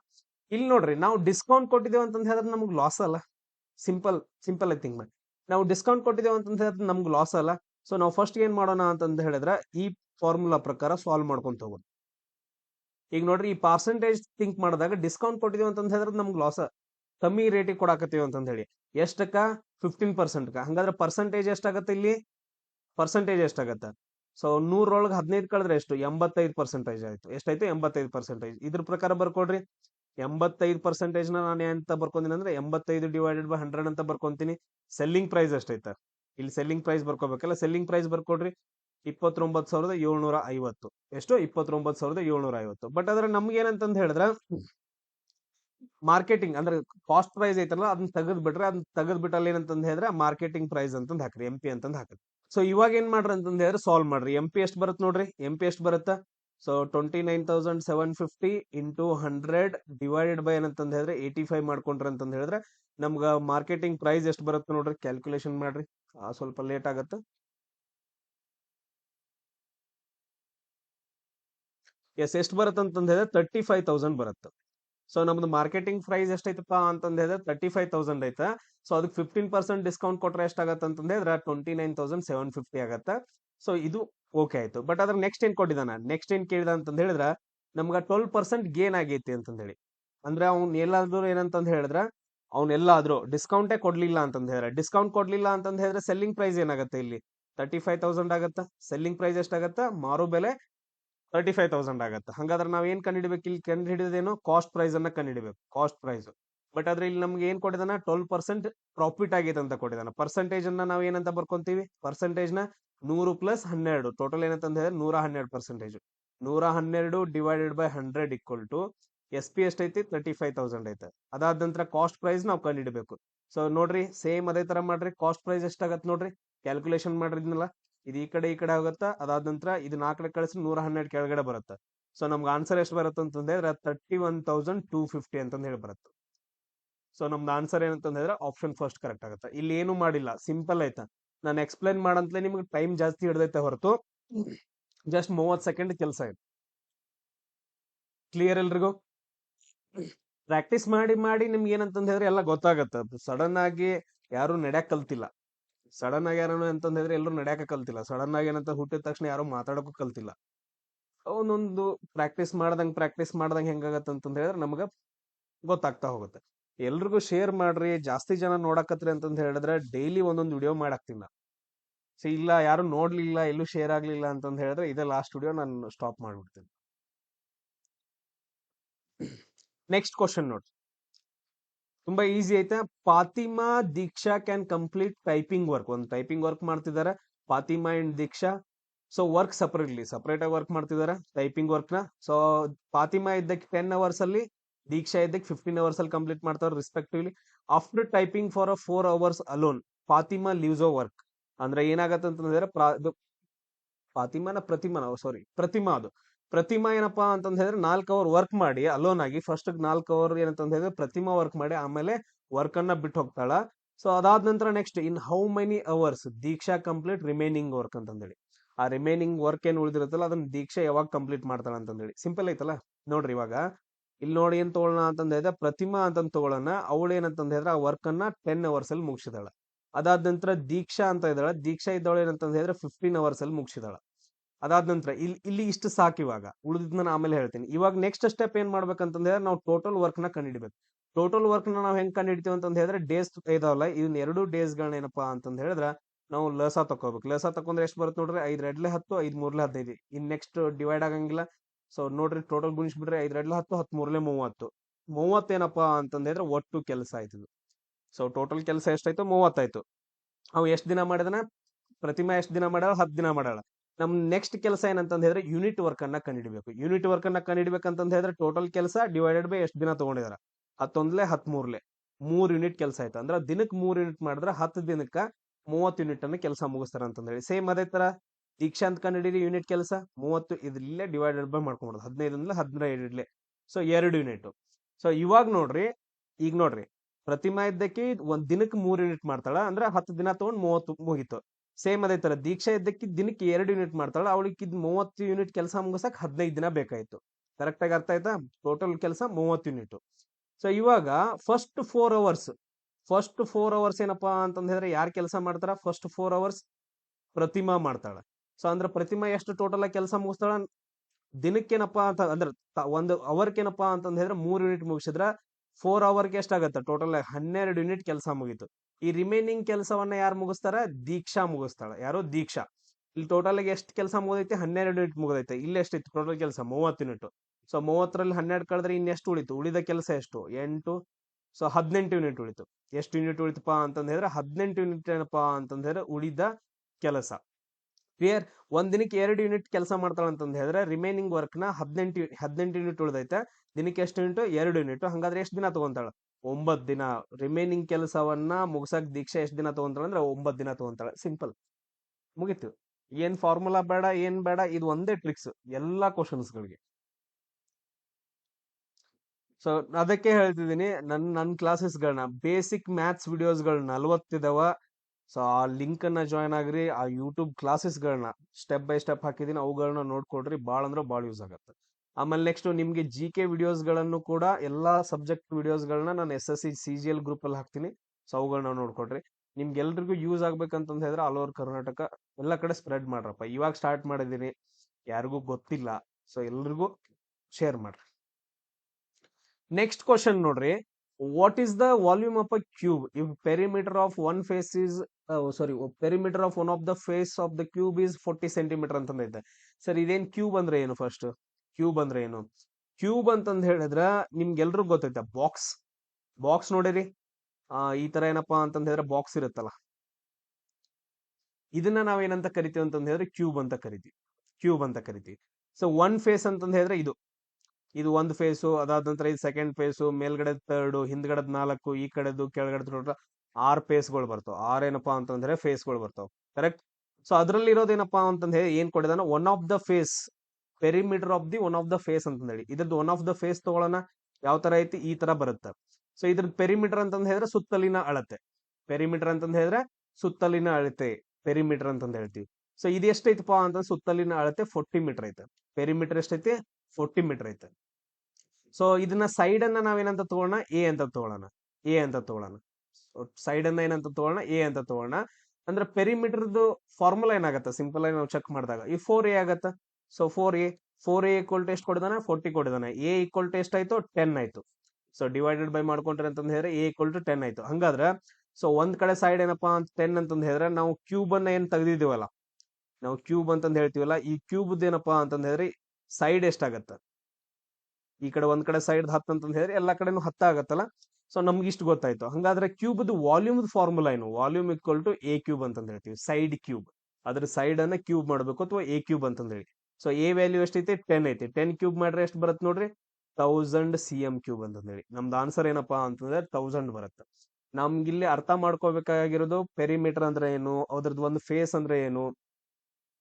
Speaker 1: ಇಲ್ಲಿ ನೋಡ್ರಿ, ನಾವು ಡಿಸ್ಕೌಂಟ್ ಕೊಟ್ಟಿದ್ದೇವೆ ಅಂತ ಹೇಳಿದ್ರೆ ನಮ್ಗೆ ಲಾಸ್ ಅಲ್ಲ. ಸಿಂಪಲ್ ಸಿಂಪಲ್ ಆಗಿ ಥಿಂಕ್ ಮಾಡಿ. ನಾವು ಡಿಸ್ಕೌಂಟ್ ಕೊಟ್ಟಿದ್ದೇವೆ ಅಂತ ಹೇಳಿದ್ರೆ ನಮ್ಗೆ ಲಾಸ್ ಅಲ್ಲ. ಸೊ ನಾವು ಫಸ್ಟ್ ಏನ್ ಮಾಡೋಣ ಅಂತಂದ ಹೇಳಿದ್ರೆ ಈ ಫಾರ್ಮುಲಾ ಪ್ರಕಾರ ಸಾಲ್ವ್ ಮಾಡ್ಕೊಂತ ಹೋಗೋದು. ಈಗ ನೋಡ್ರಿ, ಈ ಪರ್ಸೆಂಟೇಜ್ ಥಿಂಕ್ ಮಾಡಿದಾಗ ಡಿಸ್ಕೌಂಟ್ ಕೊಟ್ಟಿದ್ದೇವೆ ಅಂತ ಹೇಳಿದ್ರೆ ನಮ್ಗೆ ಲಾಸ್ ಕಮ್ಮಿ ರೇಟಿಗೆ ಕೊಡಾಕತ್ತೀವಿ ಅಂತಂದ ಹೇಳಿ ಎಷ್ಟಕ್ಕ ಫಿಫ್ಟೀನ್ ಪರ್ಸೆಂಟ್ಗ ಹಂಗಾದ್ರೆ ಪರ್ಸೆಂಟೇಜ್ ಎಷ್ಟಾಗತ್ತೆ ಇಲ್ಲಿ? ಪರ್ಸೆಂಟೇಜ್ ಎಷ್ಟಾಗತ್ತೆ? ಸೊ ನೂರೊಳಗೆ ಹದಿನೈದು ಕಳೆದ್ರೆ ಎಷ್ಟು? ಎಂಬತ್ತೈದು ಪರ್ಸೆಂಟೇಜ್ ಆಯ್ತು. ಎಷ್ಟಾಯ್ತು? ಎಂಬತ್ತೈದು ಪರ್ಸೆಂಟೇಜ್ ಇದ್ರ ಪ್ರಕಾರ ಬರ್ಕೊಡ್ರಿ. ಎಂಬತ್ತೈದು ಪರ್ಸೆಂಟೇಜ್ನ ನಾನು ಎಂತ ಬರ್ಕೊಂತೀನಿ ಅಂದ್ರೆ ಎಂಬತ್ತೈದು ಡಿವೈಡೆಡ್ ಬೈ ಹಂಡ್ರೆಡ್ ಅಂತ ಬರ್ಕೊಂತೀನಿ. ಸೆಲ್ಲಿಂಗ್ ಪ್ರೈಸ್ ಎಷ್ಟೈತೆ ಇಲ್ಲಿ ಸೆಲ್ಲಿಂಗ್ ಪ್ರೈಸ್ ಬರ್ಕೋಬೇಕಲ್ಲ? ಸೆಲ್ಲಿಂಗ್ ಪ್ರೈಸ್ ಬರ್ಕೊಡ್ರಿ. ಇಪ್ಪತ್ತೊಂಬತ್ತು ಸಾವಿರದ ಏಳ್ನೂರ ಐವತ್ತು. ಎಷ್ಟು? ಇಪ್ಪತ್ತೊಂಬತ್ತು ಸಾವಿರದ ಏಳ್ನೂರ ಐವತ್ತು. ಬಟ್ ಅದ್ರ ನಮ್ಗೆ ಏನಂತಂದು ಹೇಳಿದ್ರ ಮಾರ್ಕೆಟಿಂಗ್ ಅಂದ್ರೆ ಕಾಸ್ಟ್ ಪ್ರೈಸ್ ಐತಲ್ಲ, ಅದನ್ನ ತೆಗೆದ್ ಬಿಟ್ರೆ ಅದನ್ನ ತೆಗೆದ್ ಬಿಟ್ಟಲ್ಲಿ ಏನಂತಂದ್ ಹೇಳಿದ್ರೆ ಮಾರ್ಕೆಟಿಂಗ್ ಪ್ರೈಸ್ ಅಂತಂದ್ ಹಾಕ್ರಿ ಎಂ ಪಿ ಅಂತಂದ್ ಹಾಕ್ರಿ ಸೊ ಇವಾಗ ಏನ್ ಮಾಡ್ರಿ ಅಂತಂದ್ ಹೇಳಿದ್ರೆ ಸಾಲ್ವ್ ಮಾಡ್ರಿ. ಎಂ ಪಿ ಎಷ್ಟು ಬರುತ್ತೆ ನೋಡ್ರಿ? ಎಂ ಪಿ ಎಷ್ಟು ಬರುತ್ತಾ? So twenty nine thousand seven fifty into hundred divided by ಏನಂತಂದ್ ಹೇಳಿದ್ರೆ ಏಯ್ಟಿ ಫೈವ್ ಮಾಡ್ಕೊಂಡ್ರಿ ಅಂತಂದ್ ಹೇಳಿದ್ರೆ ನಮ್ಗೆ ಮಾರ್ಕೆಟಿಂಗ್ ಪ್ರೈಸ್ ಎಷ್ಟು ಬರುತ್ತೆ ನೋಡ್ರಿ? ಕ್ಯಾಲ್ಕುಲೇಷನ್ ಮಾಡ್ರಿ. ಸ್ವಲ್ಪ ಲೇಟ್ ಆಗುತ್ತೆ. ಎಸ್ ಎಷ್ಟು ಬರುತ್ತೆ ಅಂತಂದ್ರೆ ತರ್ಟಿ ಫೈವ್ ತೌಸಂಡ್ ಬರುತ್ತೆ. ಸೊ ನಮ್ದು ಮಾರ್ಕೆಟಿಂಗ್ ಪ್ರೈಸ್ ಎಷ್ಟೈತಪ್ಪ ಅಂತಂದ ಹೇಳಿದ್ರೆ ತರ್ಟಿ ಫೈವ್ ತೌಸಂಡ್ ಐತೆ. ಸೊ ಅದಕ್ಕೆ ಫಿಫ್ಟೀನ್ ಪರ್ಸೆಂಟ್ ಡಿಸ್ಕೌಂಟ್ ಕೊಟ್ರೆ ಎಷ್ಟಾಗತ್ತೆ ಅಂತ ಹೇಳಿದ್ರೆ twenty nine thousand seven fifty ಆಗತ್ತೆ. ಸೊ ಇದು ಓಕೆ ಆಯ್ತು. ಬಟ್ ಅದ್ರ ನೆಕ್ಸ್ಟ್ ಏನ್ ಕೊಟ್ಟಿದ್ದಾನೆ? ನೆಕ್ಸ್ಟ್ ಏನ್ ಕೇಳಿದ ಅಂತ ಹೇಳಿದ್ರೆ ನಮ್ಗೆ ಟ್ವೆಲ್ ಪರ್ಸೆಂಟ್ ಗೇನ್ ಆಗೈತಿ ಅಂತ ಹೇಳಿ. ಅಂದ್ರೆ ಅವ್ನ್ ಎಲ್ಲಾದ್ರೂ ಏನಂತಂದು ಹೇಳಿದ್ರೆ ಅವ್ನ್ ಎಲ್ಲಾದ್ರೂ ಡಿಸ್ಕೌಂಟೇ ಕೊಡ್ಲಿಲ್ಲ ಅಂತಂದು ಹೇಳಿದ್ರೆ ಡಿಸ್ಕೌಂಟ್ ಕೊಡ್ಲಿಲ್ಲ ಅಂತಂದು ಹೇಳಿದ್ರೆ ಸೆಲ್ಲಿಂಗ್ ಪ್ರೈಸ್ ಏನಾಗುತ್ತೆ ಇಲ್ಲಿ? ತರ್ಟಿ ಫೈವ್ ತೌಸಂಡ್ ಆಗತ್ತಾ. ಸೆಲ್ಲಿಂಗ್ ಪ್ರೈಸ್ ಎಷ್ಟಾಗತ್ತಾ? ಮಾರು ಬೆಲೆ ತರ್ಟಿ ಫೈವ್ ತೌಸಂಡ್ ಆಗತ್ತೆ. ಹಂಗಾದ್ರೆ ನಾವ್ ಏನ್ ಹಿಡಿಬೇಕು ಇಲ್ಲಿ ಕಂಡು ಹಿಡಿದೇನು ಕಾಸ್ಟ್ ಪ್ರೈಸ್ ಅನ್ನ ಕಂಡಿಡಿಬೇಕು ಕಾಸ್ಟ್ ಪ್ರೈಸ್ ಬಟ್ ಆದ್ರೆ ಇಲ್ಲಿ ನಮ್ಗೆ ಏನ್ ಕೊಟ್ಟಿದಾನ ಟ್ವೆಲ್ ಪರ್ಸೆಂಟ್ ಪ್ರಾಫಿಟ್ ಆಗೈತೆ ಅಂತ ಕೊಟ್ಟಿದಾನ ಪರ್ಸೆಂಟೇಜ್ ಅನ್ನ ನಾವ್ ಏನಂತ ಬರ್ಕೊಂತೀವಿ? ಪರ್ಸೆಂಟೇಜ್ನ ನೂರು ಪ್ಲಸ್ ಹನ್ನೆರಡು. ಟೋಟಲ್ ಏನಂತ ಹೇಳಿದ್ರೆ ನೂರ ಹನ್ನೆರಡು ಪರ್ಸೆಂಟೇಜ್ ನೂರ ಹನ್ನೆರಡು divided by hundred equal to S P ಎಷ್ಟೈತಿ? ತರ್ಟಿ ಫೈವ್ ತೌಸಂಡ್ ಐತೆ. ಅದಾದ ನಂತರ ಕಾಸ್ಟ್ ಪ್ರೈಸ್ ನಾವು ಕಂಡಿಡ್ಬೇಕು ಸೊ ನೋಡ್ರಿ ಸೇಮ್ ಅದೇ ತರ ಮಾಡ್ರಿ. ಕಾಸ್ಟ್ ಪ್ರೈಸ್ ಎಷ್ಟಾಗತ್ತೆ ನೋಡ್ರಿ? ಕ್ಯಾಲ್ಕುಲೇಷನ್ ಮಾಡಿದ್ನಲ್ಲ ಇದು ಈ ಕಡೆ ಈ ಕಡೆ ಆಗುತ್ತಾ? ಅದಾದ ನಂತರ ಇದು ನಾಲ್ಕಡೆ ಕಡೆ ಕಳಿಸಿ ನೂರ ಹನ್ನೆರಡು ಕೆಳಗಡೆ ಬರುತ್ತೆ. ಸೊ ನಮ್ಗೆ ಆನ್ಸರ್ ಎಷ್ಟು ಬರುತ್ತೆ ಅಂತಂದ್ರೆ thirty one thousand two fifty ಅಂತ ಹೇಳಿ ಬರುತ್ತೆ. ಸೊ ನಮ್ದು ಆನ್ಸರ್ ಏನಂತಂದ್ರೆ ಆಪ್ಷನ್ ಫಸ್ಟ್ ಕರೆಕ್ಟ್ ಆಗುತ್ತೆ. ಇಲ್ಲಿ ಏನು ಮಾಡಿಲ್ಲ. ಸಿಂಪಲ್ ಆಯ್ತಾ? ನಾನು ಎಕ್ಸ್ಪ್ಲೈನ್ ಮಾಡಂತಲೇ ನಿಮ್ಗೆ ಟೈಮ್ ಜಾಸ್ತಿ ಹಿಡ್ದೈತೆ ಹೊರತು ಜಸ್ಟ್ ಮೂವತ್ ಸೆಕೆಂಡ್ ಕೆಲಸ ಇದೆ ಕ್ಲಿಯರ್ ಎಲ್ರಿಗೂ? ಪ್ರಾಕ್ಟೀಸ್ ಮಾಡಿ ಮಾಡಿ ನಿಮ್ಗೆ ಏನಂತಂದ್ರೆ ಎಲ್ಲ ಗೊತ್ತಾಗತ್ತೆ. ಸಡನ್ ಆಗಿ ಯಾರು ನಡ್ಯಾಕ್ ಕಲ್ತಿಲ್ಲ. ಸಡನ್ ಆಗಿ ಯಾರು ಹೇಳಿದ್ರೆ ಎಲ್ಲರೂ ನಡೆಯಕ ಕಲ್ತಿಲ್ಲ. ಸಡನ್ ಆಗಿ ಏನಂತ ಹುಟ್ಟಿದ ತಕ್ಷಣ ಯಾರು ಮಾತಾಡೋಕು ಕಲ್ತಿಲ್ಲ. ಅವನೊಂದು ಪ್ರಾಕ್ಟೀಸ್ ಮಾಡ್ದಂಗ್ ಪ್ರಾಕ್ಟೀಸ್ ಮಾಡ್ದಂಗ್ ಹೆಂಗಾಗತ್ತೆ ಅಂತಂದ್ ಹೇಳಿದ್ರೆ ನಮಗ ಗೊತ್ತಾಗ್ತಾ ಹೋಗುತ್ತೆ. ಎಲ್ರಿಗೂ ಶೇರ್ ಮಾಡ್ರಿ, ಜಾಸ್ತಿ ಜನ ನೋಡಕತ್ರಿ ಅಂತಂದ್ ಹೇಳಿದ್ರೆ ಡೈಲಿ ಒಂದೊಂದು ವಿಡಿಯೋ ಮಾಡಾಕ್ತೀನಿ ಸೊ ಇಲ್ಲ, ಯಾರು ನೋಡ್ಲಿಲ್ಲ, ಎಲ್ಲೂ ಶೇರ್ ಆಗ್ಲಿಲ್ಲ ಅಂತಂದ್ ಹೇಳಿದ್ರೆ ಇದೇ ಲಾಸ್ಟ್ ವಿಡಿಯೋ ನಾನು ಸ್ಟಾಪ್ ಮಾಡ್ಬಿಡ್ತೀನಿ. ನೆಕ್ಸ್ಟ್ ಕ್ವಶನ್ ನೋಡಿ. ತುಂಬಾ ಈಸಿ ಐತೆ. Fatima, Diksha can complete typing work. ಒಂದು ಟೈಪಿಂಗ್ ವರ್ಕ್ ಮಾಡ್ತಿದ್ದಾರೆ Fatima and Diksha. So work separately, separate ಆಗಿ ವರ್ಕ್ ಮಾಡ್ತಿದ್ದಾರೆ ಟೈಪಿಂಗ್ ವರ್ಕ್ನ ಸೊ ಫಾತಿಮಾ ಇದ್ದಕ್ಕೆ ಟೆನ್ ಅವರ್ಸ್ ಅಲ್ಲಿ, ದೀಕ್ಷಾ ಇದ್ದಕ್ಕೆ ಫಿಫ್ಟೀನ್ ಅವರ್ಸ್ ಅಲ್ಲಿ ಕಂಪ್ಲೀಟ್ ಮಾಡ್ತಾರೆ respectively after typing for a four hours alone Fatima leaves a work ಅಂದ್ರೆ ಏನಾಗತ್ತೆ ಅಂತಂದ್ರೆ ಫಾತಿಮಾನ ಪ್ರತಿಮಾನ ಸಾರಿ ಪ್ರತಿಮಾ ಅದು. ಪ್ರತಿಮಾ ಏನಪ್ಪಾ ಅಂತಂದ್ ಹೇಳಿದ್ರೆ ನಾಲ್ಕು ಅವರ್ ವರ್ಕ್ ಮಾಡಿ ಅಲೋನ್ ಆಗಿ ಫಸ್ಟ್ ನಾಲ್ಕು ಅವರ್ ಏನಂತಂದ್ ಹೇಳಿದ್ರೆ ಪ್ರತಿಮಾ ವರ್ಕ್ ಮಾಡಿ, ಆಮೇಲೆ ವರ್ಕ್ ಅನ್ನ ಬಿಟ್ಟು ಹೋಗ್ತಾಳ. ಸೊ ಅದಾದ ನಂತರ next in how many hours Diksha complete remaining work ಅಂತಂದೇಳಿ ಆ ರಿಮೈನಿಂಗ್ ವರ್ಕ್ ಏನ್ ಉಳಿದಿರುತ್ತಲ್ಲ, ಅದನ್ನ ದೀಕ್ಷಾ ಯಾವಾಗ ಕಂಪ್ಲೀಟ್ ಮಾಡ್ತಾಳ ಅಂತಂದೇಳಿ ಸಿಂಪಲ್ ಐತಲ್ಲ? ನೋಡ್ರಿ ಇವಾಗ. ಇಲ್ಲಿ ನೋಡಿ ಏನ್ ತಗೊಳ್ಳೋಣ ಅಂತಂದ ಹೇಳಿದ್ರೆ ಪ್ರತಿಮಾ ಅಂತ ತಗೊಳ್ಳೋಣ ಅವಳು ಏನಂತಂದ ಹೇಳಿದ್ರೆ ಆ ವರ್ಕ್ ಅನ್ನ ಟೆನ್ ಅವರ್ಸ್ ಅಲ್ಲಿ ಮುಗಿಸಿದಾಳ. ಅದಾದ ನಂತರ ದೀಕ್ಷಾ ಅಂತ ಇದ್ದಾಳೆ. ದೀಕ್ಷಾ ಇದ್ದವಳು ಏನಂತಂದ ಹೇಳಿದ್ರೆ ಫಿಫ್ಟೀನ್ ಅವರ್ಸ್ ಅಲ್ಲಿ ಮುಗಿಸಿದಾಳ. ಅದಾದ ನಂತರ ಇಲ್ಲಿ ಇಲ್ಲಿ ಇಷ್ಟು ಸಾಕು ಇವಾಗ. ಉಳಿದಿದ್ದು ನಾನು ಆಮೇಲೆ ಹೇಳ್ತೀನಿ. ಇವಾಗ ನೆಕ್ಸ್ಟ್ ಸ್ಟೆಪ್ ಏನ್ ಮಾಡ್ಬೇಕಂತಂದ್ರೆ ನಾವು ಟೋಟಲ್ ವರ್ಕ್ನ ಕಂಡಿಡ್ಬೇಕು. ಟೋಟಲ್ ವರ್ಕ್ನ ನಾವು ಹೆಂಗ್ ಕಂಡಿಡ್ತೀವಿ ಅಂತ ಹೇಳಿದ್ರೆ ಡೇಸ್ ಇದಾವಲ್ಲ, ಇವ್ನ ಎರಡು ಡೇಸ್ ಗಳನ್ನ ಏನಪ್ಪಾ ಅಂತಂದ ಹೇಳಿದ್ರೆ ನಾವು ಲಸ ತಕೋಬೇಕು ಲಸ ತಕೊಂಡ್ರೆ ಎಷ್ಟು ಬರುತ್ತೆ ನೋಡ್ರಿ? ಐದು ರೆಡ್ಲೆ ಹತ್ತು, ಐದ್ ಮೂರ್ಲೆ ಹದಿನೈದು. ಇನ್ ನೆಕ್ಸ್ಟ್ ಡಿವೈಡ್ ಆಗಂಗಿಲ್ಲ. ಸೊ ನೋಡ್ರಿ ಟೋಟಲ್ ಗುಣಿಸ್ಬಿಟ್ರೆ ಐದು ರೆಡ್ಲೆ ಹತ್ತು ಹತ್ತು ಮೂರ್ಲೆ ಮೂವತ್ತು. ಮೂವತ್ತೇನಪ್ಪಾ ಅಂತಂದ್ ಹೇಳಿದ್ರೆ ಒಟ್ಟು ಕೆಲಸ ಆಯ್ತು ಸೊ ಟೋಟಲ್ ಕೆಲಸ ಎಷ್ಟಾಯ್ತು ಮೂವತ್ತಾಯ್ತು. ಅವು ಎಷ್ಟು ದಿನ ಮಾಡಿದನ? ಪ್ರತಿಮಾ ಎಷ್ಟು ದಿನ ಮಾಡ್ಯಾಳ? ಹತ್ತು ದಿನ ಮಾಡ್ಯಾಳ. ನಮ್ ನೆಕ್ಸ್ಟ್ ಕೆಲಸ ಏನಂತಂದ್ ಹೇಳಿದ್ರೆ ಯೂನಿಟ್ ವರ್ಕ್ ಅನ್ನ ಕಂಡಿಡಬೇಕು. ಯೂನಿಟ್ ವರ್ಕ್ ಅನ್ನ ಕಂಡಿಡ್ಬೇಕಂತಂದ್ ಹೇಳಿದ್ರೆ ಟೋಟಲ್ ಕೆಲಸ ಡಿವೈಡೆಡ್ ಬೈ ಎಷ್ಟು ದಿನ ತಗೊಂಡಿದಾರ? ಹತ್ತೊಂದ್ಲೆ, ಹತ್ಮೂರ್ಲೆ. ಮೂರ್ ಯೂನಿಟ್ ಕೆಲಸ ಆಯ್ತು. ಅಂದ್ರೆ ದಿನಕ್ಕೆ ಮೂರ್ ಯೂನಿಟ್ ಮಾಡಿದ್ರೆ ಹತ್ತು ದಿನಕ್ಕ ಮೂವತ್ತು ಯೂನಿಟ್ ಅನ್ನ ಕೆಲಸ ಮುಗಿಸ್ತಾರ ಅಂತ ಹೇಳಿ. ಸೇಮ್ ಅದೇ ತರ ದೀಕ್ಷಾ ಅಂತ ಕಂಡಿಡೀರಿ ಯೂನಿಟ್ ಕೆಲಸ. ಮೂವತ್ತು ಇದ್ರಲ್ಲೇ ಡಿವೈಡೆಡ್ ಬೈ ಮಾಡ್ಕೊಂಡ್ಬಿಡೋದು ಹದಿನೈದರಿಂದ ಹದಿನೈದು ಸೊ ಎರಡು ಯೂನಿಟ್ ಸೊ ಇವಾಗ ನೋಡ್ರಿ, ಈಗ ನೋಡ್ರಿ. ಪ್ರತಿಮಾ ಇದ್ದಕ್ಕೆ ಒಂದ್ ದಿನಕ್ಕೆ ಮೂರ್ ಯೂನಿಟ್ ಮಾಡ್ತಾಳ. ಅಂದ್ರೆ ಹತ್ತು ದಿನ ತಗೊಂಡ್ ಮೂವತ್ತು ಮುಗೀತು. ಸೇಮ್ ಅದೇ ತರ, ದೀಕ್ಷಾ ಇದ್ದಕ್ಕೆ ದಿನಕ್ಕೆ ಎರಡು ಯೂನಿಟ್ ಮಾಡ್ತಾಳ, ಅವಳಿಗೆ ಮೂವತ್ತು ಯೂನಿಟ್ ಕೆಲಸ ಮುಗಿಸಕ್ ಹದಿನೈದು ದಿನ ಬೇಕಾಯ್ತು. ಕರೆಕ್ಟ್ ಆಗಿ ಅರ್ಥ ಆಯ್ತಾ? ಟೋಟಲ್ ಕೆಲಸ ಮೂವತ್ತು ಯೂನಿಟ್ ಸೊ ಇವಾಗ first four hours first four hours ಏನಪ್ಪಾ ಅಂತಂದ ಹೇಳಿದ್ರೆ ಯಾರು ಕೆಲಸ ಮಾಡ್ತಾರ? ಫಸ್ಟ್ ಫೋರ್ ಅವರ್ಸ್ ಪ್ರತಿಮಾ ಮಾಡ್ತಾಳ. ಸೊ ಅಂದ್ರೆ ಪ್ರತಿಮಾ ಎಷ್ಟು ಟೋಟಲ್ ಆಗಿ ಕೆಲಸ ಮುಗಿಸ್ತಾಳ? ದಿನಕ್ಕೇನಪ್ಪಾ ಅಂತ, ಅಂದ್ರೆ ಒಂದು ಅವರ್ಕೇನಪ್ಪಾ ಅಂತಂದ ಹೇಳಿದ್ರೆ ಮೂರು ಯೂನಿಟ್ ಮುಗಿಸಿದ್ರ ಫೋರ್ ಅವರ್ಗೆ ಎಷ್ಟಾಗತ್ತೆ? ಟೋಟಲ್ ಹನ್ನೆರಡು ಯೂನಿಟ್ ಕೆಲಸ ಮುಗೀತು. ಈ ರಿಮೈನಿಂಗ್ ಕೆಲಸವನ್ನ ಯಾರು ಮುಗಿಸ್ತಾರ? ದೀಕ್ಷಾ ಮುಗಿಸ್ತಾಳ. ಯಾರು? ದೀಕ್ಷಾ. ಇಲ್ಲಿ ಟೋಟಲ್ ಆಗಿ ಎಷ್ಟು ಕೆಲಸ ಮುಗಿದೈತೆ? ಹನ್ನೆರಡು ಯೂನಿಟ್ ಮುಗಿದೈತೆ. ಇಲ್ಲಿ ಎಷ್ಟೈತಿ ಟೋಟಲ್ ಕೆಲಸ ಮೂವತ್ತು ಯೂನಿಟ್ ಸೊ ಮೂವತ್ತರಲ್ಲಿ ಹನ್ನೆರಡು ಕಳೆದ್ರೆ ಇನ್ನೆಷ್ಟು ಉಳಿತು? ಉಳಿದ ಕೆಲಸ ಎಷ್ಟು? ಎಂಟು. ಸೊ ಹದಿನೆಂಟು ಯೂನಿಟ್ ಉಳಿತು. ಎಷ್ಟು ಯೂನಿಟ್ ಉಳಿತಪ್ಪ ಅಂತಂದ ಹೇಳಿದ್ರೆ ಹದಿನೆಂಟು ಯೂನಿಟ್ ಏನಪ್ಪ ಅಂತಂದ ಹೇಳಿದ್ರೆ ಉಳಿದ ಕೆಲಸ. ಕ್ಲಿಯರ್ ಒಂದ್ ದಿನಕ್ಕೆ ಎರಡು ಯೂನಿಟ್ ಕೆಲಸ ಮಾಡ್ತಾಳ ಅಂತಂದ್ ಹೇಳಿದ್ರೆ ರಿಮೈನಿಂಗ್ ವರ್ಕ್ನ ಹದಿನೆಂಟು ಹದಿನೆಂಟು ಯೂನಿಟ್ ಉಳಿದೈತೆ. ದಿನಕ್ಕೆ ಎಷ್ಟು ಯೂನಿಟ್ ಎರಡು ಯೂನಿಟ್ ಹಂಗಾದ್ರೆ ಎಷ್ಟು ದಿನ ತಗೊಂತಾಳ? ಒಂಬತ್ ದಿನ ರಿಮೈನಿಂಗ್ ಕೆಲಸವನ್ನ ಮುಗ್ಸಕ್ ದೀಕ್ಷೆ ಎಷ್ಟು ದಿನ ತಗೊಂತಾಳೆ ಅಂದ್ರೆ ಒಂಬತ್ತು ದಿನ ತಗೊಂತಾಳೆ. ಸಿಂಪಲ್ ಮುಗೀತು. ಏನ್ ಫಾರ್ಮುಲಾ ಬೇಡ, ಏನ್ ಬೇಡ, ಇದು ಒಂದೇ ಟ್ರಿಕ್ಸ್ ಎಲ್ಲಾ ಕ್ವಶನ್ಸ್ ಗಳಿಗೆ. ಸೊ ಅದಕ್ಕೆ ಹೇಳ್ತಿದ್ದೀನಿ, ನನ್ ನನ್ನ ಕ್ಲಾಸಸ್ಗಳನ್ನ ಬೇಸಿಕ್ ಮ್ಯಾಥ್ಸ್ ವಿಡಿಯೋಸ್ಗಳು ನಲ್ವತ್ತಿದಾವ. ಸೊ ಆ ಲಿಂಕ್ ಅನ್ನ ಜಾಯ್ನ್ ಆಗ್ರಿ, ಆ ಯೂಟ್ಯೂಬ್ ಕ್ಲಾಸಸ್ಗಳನ್ನ ಸ್ಟೆಪ್ ಬೈ ಸ್ಟೆಪ್ ಹಾಕಿದೀನಿ ಅವುಗಳನ್ನ ನೋಡ್ಕೊಡ್ರಿ ಭಾಳ ಅಂದ್ರೆ ಭಾಳ ಯೂಸ್ ಆಗುತ್ತೆ. ಆಮೇಲೆ ನೆಕ್ಸ್ಟ್ ನಿಮ್ಗೆ ಜಿ ಕೆ ವಿಡಿಯೋಸ್ಗಳನ್ನು ಕೂಡ ಎಲ್ಲಾ ಸಬ್ಜೆಕ್ಟ್ ವಿಡಿಯೋಸ್ಗಳನ್ನ ನಾನು S S C G L group ಅಲ್ಲಿ ಹಾಕ್ತೀನಿ. ಸೊ ಅವುಗಳನ್ನ ನಿಮ್ಗೆ ಎಲ್ರಿಗೂ ಯೂಸ್ ಆಗ್ಬೇಕಂತಂದ್ ಹೇಳಿದ್ರೆ ಆಲ್ ಓವರ್ ಕರ್ನಾಟಕ ಎಲ್ಲ ಕಡೆ ಸ್ಪ್ರೆಡ್ ಮಾಡ್ರಪ್ಪ. ಇವಾಗ ಸ್ಟಾರ್ಟ್ ಮಾಡಿದೀನಿ. ಯಾರಿಗೂ ಗೊತ್ತಿಲ್ಲ. ಸೊ ಎಲ್ರಿಗೂ ಶೇರ್ ಮಾಡ್ರಿ. ನೆಕ್ಸ್ಟ್ ಕ್ವಶನ್ ನೋಡ್ರಿ. What is the volume of a cube if perimeter of one face is sorry perimeter of one of the face of the cube is forty centimeter ಅಂತಂದೈತೆ sir ಇದೇನ್ cube ಅಂದ್ರೆ ಏನು first cube ಅಂದ್ರೆ ಏನು? Cube ಅಂತಂದ ಹೇಳಿದ್ರ ನಿಮ್ಗೆಲ್ರಿಗೂ ಗೊತ್ತೈತೆ, box. Box ನೋಡಿರಿ. ಆ, ಈ ತರ ಏನಪ್ಪಾ ಅಂತಂದ ಹೇಳಿದ್ರೆ ಬಾಕ್ಸ್ ಇರುತ್ತಲ್ಲ. ಇದನ್ನ ನಾವೇನಂತ ಕರಿತೀವಿ ಅಂತಂದ ಹೇಳಿದ್ರೆ ಕ್ಯೂಬ್ ಅಂತ ಕರಿತೀವಿ. ಕ್ಯೂಬ್ ಅಂತ ಕರಿತೀವಿ. ಸೊ ಒನ್ ಫೇಸ್ ಅಂತಂದ ಹೇಳಿದ್ರೆ ಇದು. ಇದು ಒಂದು ಫೇಸು ಅದಾದ ನಂತರ ಇದು ಸೆಕೆಂಡ್ ಫೇಸು ಮೇಲ್ಗಡೆ ತರ್ಡು ಹಿಂದ್ಗಡೆದ್ ನಾಲ್ಕು, ಈ ಕಡೆದು ಕೆಳಗಡೆ ಆರ್ ಫೇಸ್ಗಳು ಬರ್ತಾವ. ಆರ್ ಏನಪ್ಪಾ ಅಂತಂದ್ರೆ ಫೇಸ್ಗಳು ಬರ್ತಾವ. ಕರೆಕ್ಟ್ ಸೊ ಅದ್ರಲ್ಲಿ ಇರೋದೇನಪ್ಪಾ ಅಂತಂದ್ರೆ ಏನ್ ಕೊಡಿದಾನ one of the face perimeter of the one of the face ಅಂತ ಹೇಳಿ ಇದ್ರದ್ದು ಒನ್ ಆಫ್ ದ ಫೇಸ್ ತಗೊಳ್ಳೋಣ ಯಾವ ತರ ಐತಿ? ಈ ತರ ಬರುತ್ತೆ. ಸೊ ಇದ್ರದ್ದು ಪೆರಿಮೀಟರ್ ಅಂತಂದ್ ಹೇಳಿದ್ರೆ ಸುತ್ತಲಿನ ಅಳತೆ. ಪೆರಿಮೀಟರ್ ಅಂತಂದ್ ಹೇಳಿದ್ರೆ ಸುತ್ತಲಿನ ಅಳತೆ ಪೆರಿಮೀಟರ್ ಅಂತ ಹೇಳ್ತೀವಿ. ಸೊ ಇದು ಎಷ್ಟೈತಪ್ಪ ಅಂತ ಸುತ್ತಲಿನ ಅಳತೆ ಫೋರ್ಟಿ ಮೀಟರ್ ಐತೆ. ಪೆರಿಮೀಟರ್ ಎಷ್ಟೈತಿ? ಫೋರ್ಟಿ ಮೀಟರ್ ಐತೆ. ಸೊ ಇದನ್ನ ಸೈಡ್ ಅನ್ನ ನಾವೇನಂತ ತಗೊಳ್ಳೋಣ ಎ ಅಂತ ತಗೊಳ್ಳೋಣ ಎ ಅಂತ ತಗೊಳ್ಳೋಣ ಸೈಡ್ ಅನ್ನ ಏನಂತ ತಗೊಳ್ಳೋಣ ಎ ಅಂತ ತಗೊಳ್ಳೋಣ ಅಂದ್ರೆ ಪೆರಿಮೀಟರ್ದು ಫಾರ್ಮುಲಾ ಏನಾಗತ್ತೆ? ಸಿಂಪಲ್ ಆಗಿ ನಾವು ಚೆಕ್ ಮಾಡಿದಾಗ. ಈ ಫೋರ್ ಎ ಆಗತ್ತ? So four a four a equal to ಕೊಡಿದಾನೆ? Forty ಕೊಡಿದಾನೆ. ಎ ಈಕ್ವಲ್ ಟು ಆಯ್ತು? ಟೆನ್ ಆಯ್ತು. ಸೊ ಡಿವೈಡೆಡ್ ಬೈ ಮಾಡ್ಕೊಂಡ್ರೆ ಅಂತಂದ್ ಹೇಳಿದ್ರೆ ಎ ಈಕ್ವಲ್ ಟು ಟೆನ್ ಆಯ್ತು. ಹಂಗಾದ್ರೆ ಸೊ ಒಂದ್ ಕಡೆ ಸೈಡ್ ಏನಪ್ಪಾ ಅಂತ ಟೆನ್ ಅಂತಂದ್ ಹೇಳಿದ್ರೆ, ನಾವು ಕ್ಯೂಬ್ ಅನ್ನ ಏನ್ ತೆಗೆದಿದ್ದೀವಲ್ಲ? ನಾವು ಕ್ಯೂಬ್ ಅಂತಂದ್ ಹೇಳ್ತೀವಲ್ಲ, ಈ ಕ್ಯೂಬ್ ಏನಪ್ಪಾ ಅಂತಂದ್ ಹೇಳಿ ಸೈಡ್ ಎಷ್ಟಾಗತ್ತ ಈ ಕಡೆ ಒಂದ್ ಕಡೆ ಸೈಡ್ ಹತ್ತು ಅಂತಂದ್ ಹೇಳಿದ್ರೆ, ಎಲ್ಲಾ ಕಡೆನೂ ಹತ್ತ ಆಗತ್ತಲ್ಲ? ಸೊ ನಮ್ಗೆ ಇಷ್ಟು ಗೊತ್ತಾಯ್ತು. ಹಂಗಾದ್ರೆ ಕ್ಯೂಬ್ ವಾಲ್ಯೂಮ್ ಫಾರ್ಮುಲಾ ಏನು? Volume equal to a cube ಅಂತಂದ್ ಹೇಳ್ತೀವಿ. ಸೈಡ್ ಕ್ಯೂಬ್ ಅದ್ರ ಸೈಡ್ ಅನ್ನ ಕ್ಯೂಬ್ ಮಾಡ್ಬೇಕು ಅಥವಾ ಎ ಕ್ಯೂಬ್ ಅಂತಂದ್ ಹೇಳಿ ಸೊ ಎ ವ್ಯಾಲ್ಯೂ ಎಷ್ಟೈತಿ? ಟೆನ್ ಐತಿ. ಟೆನ್ ಕ್ಯೂಬ್ ಮಾಡ್ರೆ ಎಷ್ಟು ಬರುತ್ತೆ ನೋಡ್ರಿ? ತೌಸಂಡ್ ಸಿ ಎಂ ಕ್ಯೂಬ್ ಅಂತಂದೇಳಿ. ನಮ್ದು ಆನ್ಸರ್ ಏನಪ್ಪಾ ಅಂತಂದ್ರೆ ತೌಸಂಡ್ ಬರುತ್ತೆ. ನಮ್ಗಿಲ್ಲಿ ಅರ್ಥ ಮಾಡ್ಕೋಬೇಕಾಗಿರೋದು ಪೆರಿಮೀಟರ್ ಅಂದ್ರೆ ಏನು? ಅದ್ರದ್ದು ಒಂದು ಫೇಸ್ ಅಂದ್ರೆ ಏನು?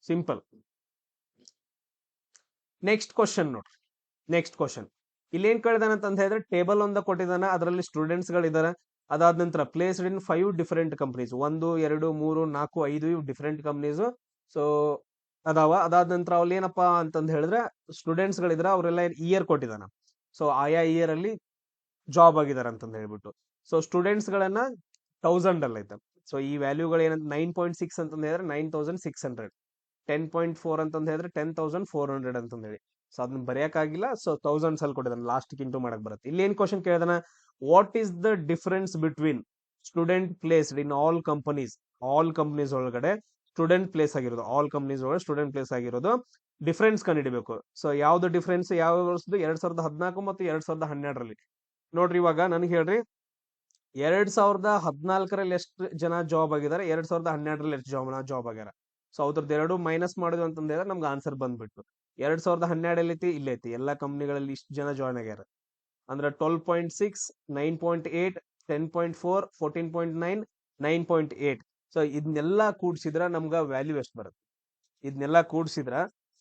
Speaker 1: ಸಿಂಪಲ್ ನೆಕ್ಸ್ಟ್ ಕ್ವಶನ್ ನೋಡ್ರಿ. ನೆಕ್ಸ್ಟ್ ಕ್ವಶನ್ ಇಲ್ಲಿ ಏನ್ ಕೇಳಿದಾನೆ ಅಂತ ಹೇಳಿದ್ರೆ ಟೇಬಲ್ ಒಂದ ಕೊಟ್ಟಿದ್ದಾನೆ, ಅದರಲ್ಲಿ ಸ್ಟೂಡೆಂಟ್ಸ್ ಗಳಿದ್ದಾರೆ ಅದಾದ ನಂತರ placed in five different companies ಒಂದು, ಎರಡು, ಮೂರು, ನಾಲ್ಕು, ಐದು ಡಿಫರೆಂಟ್ ಕಂಪನೀಸ್ ಸೊ ಅದಾವ. ಅದಾದ ನಂತರ ಅವ್ರು ಏನಪ್ಪಾ ಅಂತಂದ್ ಹೇಳಿದ್ರೆ ಸ್ಟೂಡೆಂಟ್ಸ್ ಗಳಿದ್ರ ಅವರೆಲ್ಲ ಇಯರ್ ಕೊಟ್ಟಿದಾನ. ಸೊ ಆಯಾ ಇಯರ್ ಅಲ್ಲಿ ಜಾಬ್ ಆಗಿದಾರ ಅಂತಂದ್ ಹೇಳ್ಬಿಟ್ಟು. ಸೊ ಸ್ಟೂಡೆಂಟ್ಸ್ ಗಳನ್ನ ತೌಸಂಡ್ ಅಲ್ಲಿ ಐತೆ. ಸೊ ಈ ವ್ಯಾಲ್ಯೂಗಳು ಏನಂತ ನೈನ್ ಪಾಯಿಂಟ್ ಸಿಕ್ಸ್ ಅಂತಂದ್ ಹೇಳಿದ್ರೆ nine thousand six hundred ten point four ಅಂತಂದ ಹೇಳಿದ್ರೆ ಟೆನ್ ತೌಸಂಡ್ ಫೋರ್ ಹಂಡ್ರೆಡ್ ಅಂತಂದ್ ಹೇಳಿ. ಸೊ ಅದನ್ನ ಬರೆಯಕ್ಕಾಗಿಲ್ಲ. ಸೊ ತೌಸಂಡ್ಸ್ ಅಲ್ಲಿ ಕೊಟ್ಟಿದ್ದಾನೆ ಲಾಸ್ಟ್ ಇಂಟು ಮಾಡಕ್ ಬರುತ್ತೆ. ಇಲ್ಲಿ ಏನ್ question ಕೇಳಿದಾನ? What is the difference between student placed in all companies all companies ಒಳಗಡೆ ಸ್ಟೂಡೆಂಟ್ ಪ್ಲೇಸ್ ಆಗಿರೋದು. ಆಲ್ ಕಂಪ್ನೀಸ್ ಒಳಗಡೆ ಸ್ಟೂಡೆಂಟ್ ಪ್ಲೇಸ್ ಆಗಿರೋದು. ಡಿಫ್ರೆನ್ಸ್ ಕಂಡುಹಿಡಿಬೇಕು ಸೊ ಯಾವ್ದು ಡಿಫ್ರೆನ್ಸ್ ಯಾವ ವರ್ಷದ್ದು? ಎರಡ್ ಸಾವಿರದ ಹದಿನಾಲ್ಕು ಮತ್ತು ಎರಡ್ ಸಾವಿರದ ಹನ್ನೆರಡರಲ್ಲಿ. ನೋಡ್ರಿ ಇವಾಗ ನನಗೆ ಹೇಳ್ರಿ. ಎರಡ್ ಸಾವಿರದ ಹದಿನಾಲ್ಕರಲ್ಲಿ ಎಷ್ಟು ಜನ ಜಾಬ್ ಆಗಿದ್ದಾರೆ? ಎರಡ್ ಸಾವಿರದ ಹನ್ನೆರಡರಲ್ಲಿ ಎಷ್ಟು ಜಾಬ್ ಜಾಬ್ ಆಗ್ಯಾರ? ಸೊ ಅದ್ರದ್ದು ಎರಡು ಮೈನಸ್ ಮಾಡಿದ್ವಿ ಅಂತಂದ್ರೆ ನಮ್ಗೆ ಆನ್ಸರ್ ಬಂದ್ಬಿಟ್ಟು ಎರಡ್ ಸಾವಿರದ ಹನ್ನೆರಡಲ್ಲಿ ಐತಿ, ಇಲ್ಲೇ ಐತಿ. ಎಲ್ಲಾ ಕಂಪ್ನಿಗಳಲ್ಲಿ ಇಷ್ಟು ಜನ ಜಾಯ್ನ್ ಆಗ್ಯಾರ. ಅಂದ್ರೆ twelve point six nine point eight ten point four fourteen point nine nine point eight so ಇದನ್ನೆಲ್ಲ ಕೂಡ್ಸಿದ್ರ ನಮ್ಗ ವ್ಯಾಲ್ಯೂ ಎಷ್ಟು ಬರುತ್ತೆ. ಇದನ್ನೆಲ್ಲ ಕೂಡ್ಸಿದ್ರ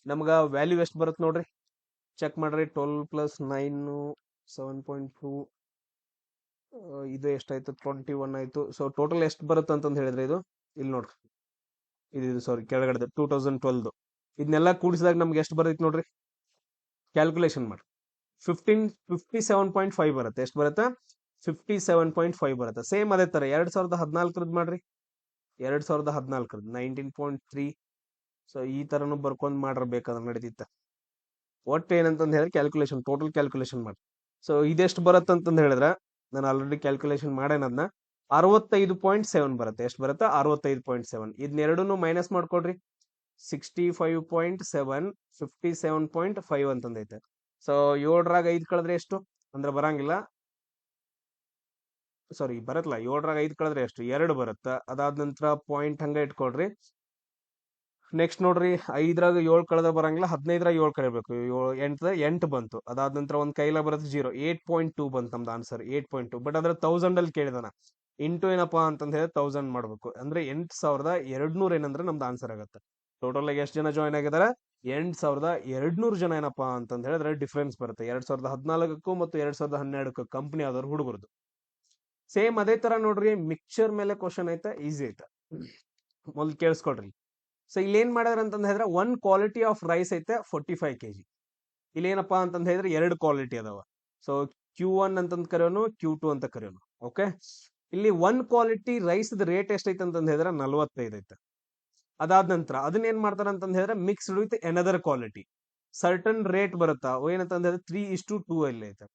Speaker 1: ನಮ್ಗ ವ್ಯಾಲ್ಯೂ ಎಷ್ಟು ಬರುತ್ತೆ ನೋಡ್ರಿ? ಚೆಕ್ ಮಾಡ್ರಿ twelve plus nine seven point two ಇದು ಎಷ್ಟಾಯ್ತು? ಟ್ವೆಂಟಿ ಒನ್ ಆಯ್ತು. ಸೊ ಟೋಟಲ್ ಎಷ್ಟು ಬರುತ್ತೆ ಅಂತಂದು ಹೇಳಿದ್ರೆ ಇದು? ಇಲ್ಲಿ ನೋಡ್ರಿ. ಇದು ಸಾರಿ ಕೆಳಗಡೆ ಟೂ ತೌಸಂಡ್ ಟ್ವೆಲ್ದು ಇದನ್ನೆಲ್ಲ ಕೂಡಿಸಿದಾಗ ನಮ್ಗೆ ಎಷ್ಟು ಬರುತ್ತೆ ನೋಡ್ರಿ? ಕ್ಯಾಲ್ಕುಲೇಷನ್ ಮಾಡಿ fifteen fifty seven point five ಬರುತ್ತೆ. ಎಷ್ಟು ಬರುತ್ತೆ? ಫಿಫ್ಟಿ ಸೆವೆನ್ ಪಾಯಿಂಟ್ ಫೈವ್ ಬರುತ್ತೆ. ಸೇಮ್ ಅದೇ ತರ. ಎರಡ್ ಸಾವಿರದ ಹದಿನಾಲ್ಕರದ್ದು ಮಾಡ್ರಿ. ಎರಡ್ ಸಾವಿರದ ಹದಿನಾಲ್ಕರದ್ದು ನೈನ್ಟೀನ್ ಪಾಯಿಂಟ್ ತ್ರೀ ಸೊ, ಈ ತರನು ಬರ್ಕೊಂಡ್ ಮಾಡ್ರ ಬೇಕಾದ್ರೆ ನಡೀತಿತ್ತ. ಒಟ್ಟು ಏನಂತಂದು ಹೇಳಿದ್ರೆ ಕ್ಯಾಲ್ಕುಲೇಷನ್ ಟೋಟಲ್ ಕ್ಯಾಲ್ಕುಲೇಷನ್ ಮಾಡಿ. ಸೊ ಇದೆಷ್ಟು ಬರುತ್ತೆ ಅಂತಂದು ಹೇಳಿದ್ರೆ, ನಾನು ಆಲ್ರೆಡಿ ಕ್ಯಾಲ್ಕುಲೇಷನ್ ಮಾಡೇನ ಅದನ್ನ ಅರವತ್ತೈದು ಪಾಯಿಂಟ್ ಸೆವೆನ್ ಬರುತ್ತೆ. ಎಷ್ಟು ಬರುತ್ತೆ? ಅರವತ್ತೈದು ಪಾಯಿಂಟ್ ಸೆವೆನ್. ಇದನ್ನೆರಡನ್ನು minus ಮಾಡ್ಕೊಡ್ರಿ. Sixty five point seven fifty seven point five ಅಂತಂದೈತೆ. So ಏಳರಾಗ ಐದು ಕಳೆದ್ರೆ ಎಷ್ಟು? ಅಂದ್ರೆ ಬರಂಗಿಲ್ಲ. ಸಾರಿ ಬರತ್ಲ, ಏಳರಾಗ ಐದು ಕಳೆದ್ರೆ ಎಷ್ಟು ಎರಡು ಬರುತ್ತ? ಅದಾದ ನಂತರ ಪಾಯಿಂಟ್ ಹಂಗ ಇಟ್ಕೊಳ್ರಿ. ನೆಕ್ಸ್ಟ್ ನೋಡ್ರಿ, ಐದ್ರಾಗ ಏಳು ಕಳೆದ ಬರಂಗಿಲ್ಲ, ಹದಿನೈದ್ರಾಗ ಏಳು ಕಳಿಬೇಕು. ಎಂಟದ, ಎಂಟು ಬಂತು. ಅದಾದ ನಂತರ ಒಂದ್ ಕೈಲ ಬರುತ್ತೆ ಜೀರೋ. ಏಟ್ ಪಾಯಿಂಟ್ ಟೂ ಬಂತು ನಮ್ದು answer eight point two but ಅಂದ್ರೆ ತೌಸಂಡ್ ಅಲ್ಲಿ ಕೇಳಿದಾನ. ಇಂಟು ಏನಪ್ಪಾ ಅಂತಂದ ಹೇಳಿ ತೌಸಂಡ್ ಮಾಡ್ಬೇಕು. ಅಂದ್ರೆ ಎಂಟ್ ಸಾವಿರದ ಎರಡ್ ನೂರ್ ಏನಂದ್ರೆ ನಮ್ದು ಆನ್ಸರ್ ಆಗುತ್ತೆ. ಟೋಟಲ್ ಆಗಿ ಎಷ್ಟು ಜನ ಜಾಯ್ನ್ ಆಗಿದ್ದಾರೆ ಎಂಟ್ ಸಾವಿರದ ಎರಡ್ನೂರು ಜನ ಏನಪ್ಪಾ ಅಂತಂದ ಹೇಳಿದ್ರೆ ಡಿಫ್ರೆನ್ಸ್ ಬರುತ್ತೆ. ಎರಡ್ ಸಾವಿರದ ಹದಿನಾಲ್ಕಕ್ಕೂ ಮತ್ತು ಎರಡ್ ಸಾವಿರದ ಹನ್ನೆರಡಕ್ಕೂ ಕಂಪ್ನಿ ಆದವ್ರು ಹುಡುಗರದು. ಸೇಮ್ ಅದೇ ತರ ನೋಡ್ರಿ ಮಿಕ್ಸರ್ ಮೇಲೆ ಕ್ವಶನ್ ಐತೆ ಈಸಿ ಐತೆ. ಮೊದ್ಲು ಕೇಳಿಸ್ಕೊಡ್ರಿ ಸೊ ಇಲ್ಲಿ ಏನ್ ಮಾಡಿದ್ರೆ ಅಂತಂದ ಹೇಳಿದ್ರೆ ಒನ್ ಕ್ವಾಲಿಟಿ ಆಫ್ ರೈಸ್ ಐತೆ ಫೋರ್ಟಿ ಫೈವ್ ಕೆ ಜಿ ಇಲ್ಲಿ ಏನಪ್ಪಾ ಅಂತಂದ ಹೇಳಿದ್ರೆ, ಎರಡು ಕ್ವಾಲಿಟಿ ಅದಾವ. ಸೊ ಕ್ಯೂ ಒನ್ ಅಂತಂದ್ ಕರೆಯೋನು ಕ್ಯೂ ಟು ಅಂತ ಕರೆಯೋನು ಓಕೆ ಇಲ್ಲಿ ಒನ್ ಕ್ವಾಲಿಟಿ ರೈಸ್ ರೇಟ್ ಎಷ್ಟೈತೆ ಅಂತಂದ ಹೇಳಿದ್ರೆ, ನಲ್ವತ್ತೈದು ಐತೆ. ಅದಾದ ನಂತರ ಅದನ್ನ ಏನ್ ಮಾಡ್ತಾರೆ ಅಂತಂದ ಹೇಳಿದ್ರೆ mixed with another quality certain rate ಬರುತ್ತಾ ಏನಂತ ಹೇಳಿದ್ರೆ ತ್ರೀ ಇಷ್ಟು ಟೂ ಅಲ್ಲಿ ಐತೆ.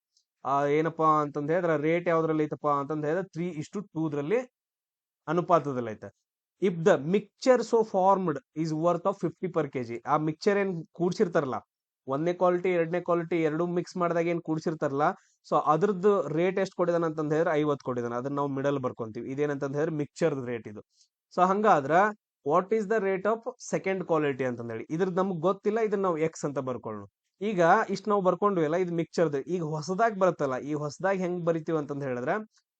Speaker 1: ಏನಪ್ಪಾ ಅಂತಂದ ಹೇಳಿದ್ರೆ ರೇಟ್ ಯಾವ್ದ್ರಲ್ಲಿ ಐತಪ್ಪ ಅಂತಂದ ಹೇಳಿದ್ರೆ ತ್ರೀ ಇಷ್ಟು ಟೂದ್ರಲ್ಲಿ ಅನುಪಾತದಲ್ಲಿ ಐತೆ if the mixture so formed is worth of fifty per K G ಆ ಮಿಕ್ಚರ್ ಏನ್ ಕೂಡ್ಸಿರ್ತಾರಲ್ಲ, ಒಂದನೇ ಕ್ವಾಲಿಟಿ ಎರಡನೇ ಕ್ವಾಲಿಟಿ ಎರಡು ಮಿಕ್ಸ್ ಮಾಡಿದಾಗ ಏನ್ ಕೂಡ್ಸಿರ್ತಾರಲ್ಲ ಸೊ ಅದ್ರದ್ದು ರೇಟ್ ಎಷ್ಟು ಕೊಡಿದಾನ ಅಂತಂದ ಹೇಳಿದ್ರೆ ಐವತ್ತು ಕೊಡಿದಾನ. ಅದನ್ನ ನಾವು ಮಿಡಲ್ ಬರ್ಕೊಂತೀವಿ. ಇದೇನಂತಂದ ಹೇಳಿದ್ರೆ ಮಿಕ್ಚರ್ ರೇಟ್ ಇದು. ಸೊ ಹಂಗಾದ್ರ what is the rate of second quality ಅಂತಂದ ಹೇಳಿ. ಇದ್ರದ್ದು ನಮ್ಗೆ ಗೊತ್ತಿಲ್ಲ, ಇದನ್ನ ನಾವು ಎಕ್ಸ್ ಅಂತ ಬರ್ಕೊಳ್ಳೋಣ ಈಗ ಇಷ್ಟು ನಾವು ಬರ್ಕೊಂಡ್ವಿ ಅಲ್ಲ ಇದು ಮಿಕ್ಚರ್ದು ಈಗ ಹೊಸದಾಗಿ ಬರುತ್ತಲ್ಲ, ಈ ಹೊಸದಾಗಿ ಹೆಂಗ್ ಬರಿತೀವಿ ಅಂತಂದ ಹೇಳಿದ್ರೆ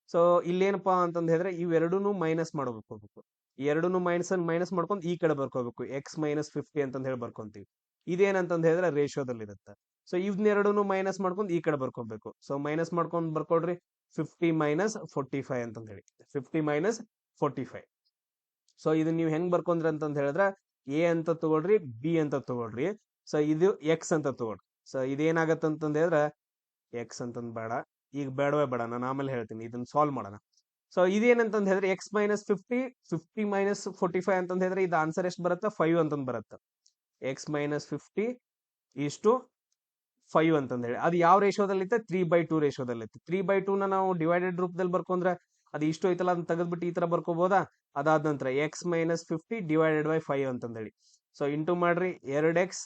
Speaker 1: ಸೊ ಇಲ್ಲೇನಪ್ಪಾ ಅಂತಂದ ಹೇಳಿದ್ರೆ ಇವೆರಡೂ ಮೈನಸ್ ಮಾಡ್ಬೇಕು ಎರಡೂ ಮೈನಸ್ ಅನ್ನು ಮೈನಸ್ ಮಾಡ್ಕೊಂಡು ಈ ಕಡೆ ಬರ್ಕೋಬೇಕು. ಎಕ್ಸ್ ಮೈನಸ್ ಫಿಫ್ಟಿ ಅಂತಂದ ಹೇಳಿ ಬರ್ಕೊಂತೀವಿ. ಇದೇನಂತಂದ ಹೇಳಿದ್ರೆ ರೇಷಿಯೋದಲ್ಲಿ ಇರುತ್ತೆ ಸೊ ಇವ್ನೆರಡೂ ಮೈನಸ್ ಮಾಡ್ಕೊಂಡು ಈ ಕಡೆ ಬರ್ಕೋಬೇಕು. ಸೊ ಮೈನಸ್ ಮಾಡ್ಕೊಂಡು ಬರ್ಕೊಡ್ರಿ ಫಿಫ್ಟಿ ಮೈನಸ್ ಫೋರ್ಟಿ ಫೈವ್ ಅಂತಂದ ಹೇಳಿ. Fifty minus forty five so ಇದನ್ನ ನೀವು ಹೆಂಗ್ ಬರ್ಕೊಂಡ್ರಿ ಅಂತಂದ ಹೇಳಿದ್ರೆ ಎ ಅಂತ ತಗೊಳ್ರಿ ಬಿ ಅಂತ ತಗೊಳ್ರಿ. ಸೊ ಇದು ಎಕ್ಸ್ ಅಂತ ತಗೊಳ್ರಿ ಸೊ ಇದೇನಾಗತ್ತೆ ಅಂತಂದ ಹೇಳಿದ್ರೆ ಎಕ್ಸ್ ಅಂತಂದು ಬೇಡ, ಈಗ ಬೇಡವೇ ಬೇಡ, ನಾನು ಆಮೇಲೆ ಹೇಳ್ತೀನಿ, ಇದನ್ನ ಸಾಲ್ವ್ ಮಾಡೋಣ. ಸೊ ಇದೇನಂತಂದು ಹೇಳಿದ್ರೆ x minus fifty fifty minus forty five ಅಂತಂದು ಹೇಳಿದ್ರೆ, ಇದು ಆನ್ಸರ್ ಎಷ್ಟು ಬರುತ್ತೆ? ಫೈವ್ ಅಂತಂದು ಬರುತ್ತೆ. ಎಕ್ಸ್ ಮೈನಸ್ ಫಿಫ್ಟಿ ಇಷ್ಟು ಫೈವ್ ಅಂತಂದು ಹೇಳಿ. ಅದು ಯಾವ ರೇಷೋದಲ್ಲಿ ಐತೆ ತ್ರೀ ಬೈ ಟೂ ರೇಷೋದಲ್ಲಿ ಐತೆ ತ್ರೀ ಬೈ ಟೂನ ನಾವು ಡಿವೈಡೆಡ್ ರೂಪದಲ್ಲಿ ಬರ್ಕೊಂಡ್ರೆ, ಅದು ಇಷ್ಟು ಐತಲ್ಲ, ಅದನ್ನ ತೆಗೆದ್ಬಿಟ್ಟು ಈ ತರ ಬರ್ಕೋಬಹುದಾ ಅದಾದ ನಂತರ x minus fifty divided by five ಅಂತಂದೇಳಿ ಸೊ ಇಂಟು ಮಾಡ್ರಿ, ಎರಡು ಎಕ್ಸ್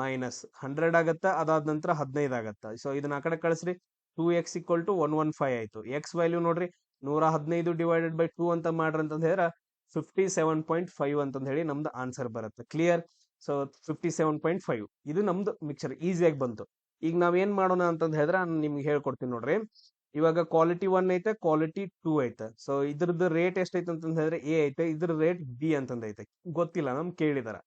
Speaker 1: ಮೈನಸ್ ಹಂಡ್ರೆಡ್ ಆಗತ್ತ? ಅದಾದ ನಂತರ ಹದಿನೈದು ಆಗತ್ತ? ಸೊ ಇದನ್ನ ಆ ಕಡೆ ಕಳಿಸ್ರಿ. Two x equal to one one five ಆಯ್ತು. ಎಕ್ಸ್ ವ್ಯಾಲ್ಯೂ ನೋಡ್ರಿ. ನೂರ ಹದಿನೈದು ಡಿವೈಡೆಡ್ ಬೈ ಟೂ ಅಂತ ಮಾಡ್ರಿ ಅಂತ ಹೇಳಿದ್ರೆ ಫಿಫ್ಟಿ ಸೆವೆನ್ ಪಾಯಿಂಟ್ ಫೈವ್ ಅಂತಂದ ಹೇಳಿ ನಮ್ದು ಆನ್ಸರ್ ಬರುತ್ತೆ. Clear so fifty seven point five ಇದು ನಮ್ದು ಮಿಕ್ಸರ್ ಈಸಿಯಾಗಿ ಬಂತು. ಈಗ ನಾವ್ ಏನ್ ಮಾಡೋಣ ಅಂತ ಹೇಳಿದ್ರೆ ನಿಮ್ಗೆ ಹೇಳ್ಕೊಡ್ತೀನಿ ನೋಡ್ರಿ. ಇವಾಗ ಕ್ವಾಲಿಟಿ ಒನ್ ಐತೆ ಕ್ವಾಲಿಟಿ ಟೂ ಐತೆ. ಸೊ ಇದ್ರದ್ದು ರೇಟ್ ಎಷ್ಟೈತೆ ಅಂತಂದ ಹೇಳಿದ್ರೆ ಎ ಐತೆ ಇದ್ರ ರೇಟ್ ಬಿ ಅಂತಂದೈತೆ ಐತೆ. ಗೊತ್ತಿಲ್ಲ ನಮ್ ಕೇಳಿದಾರ.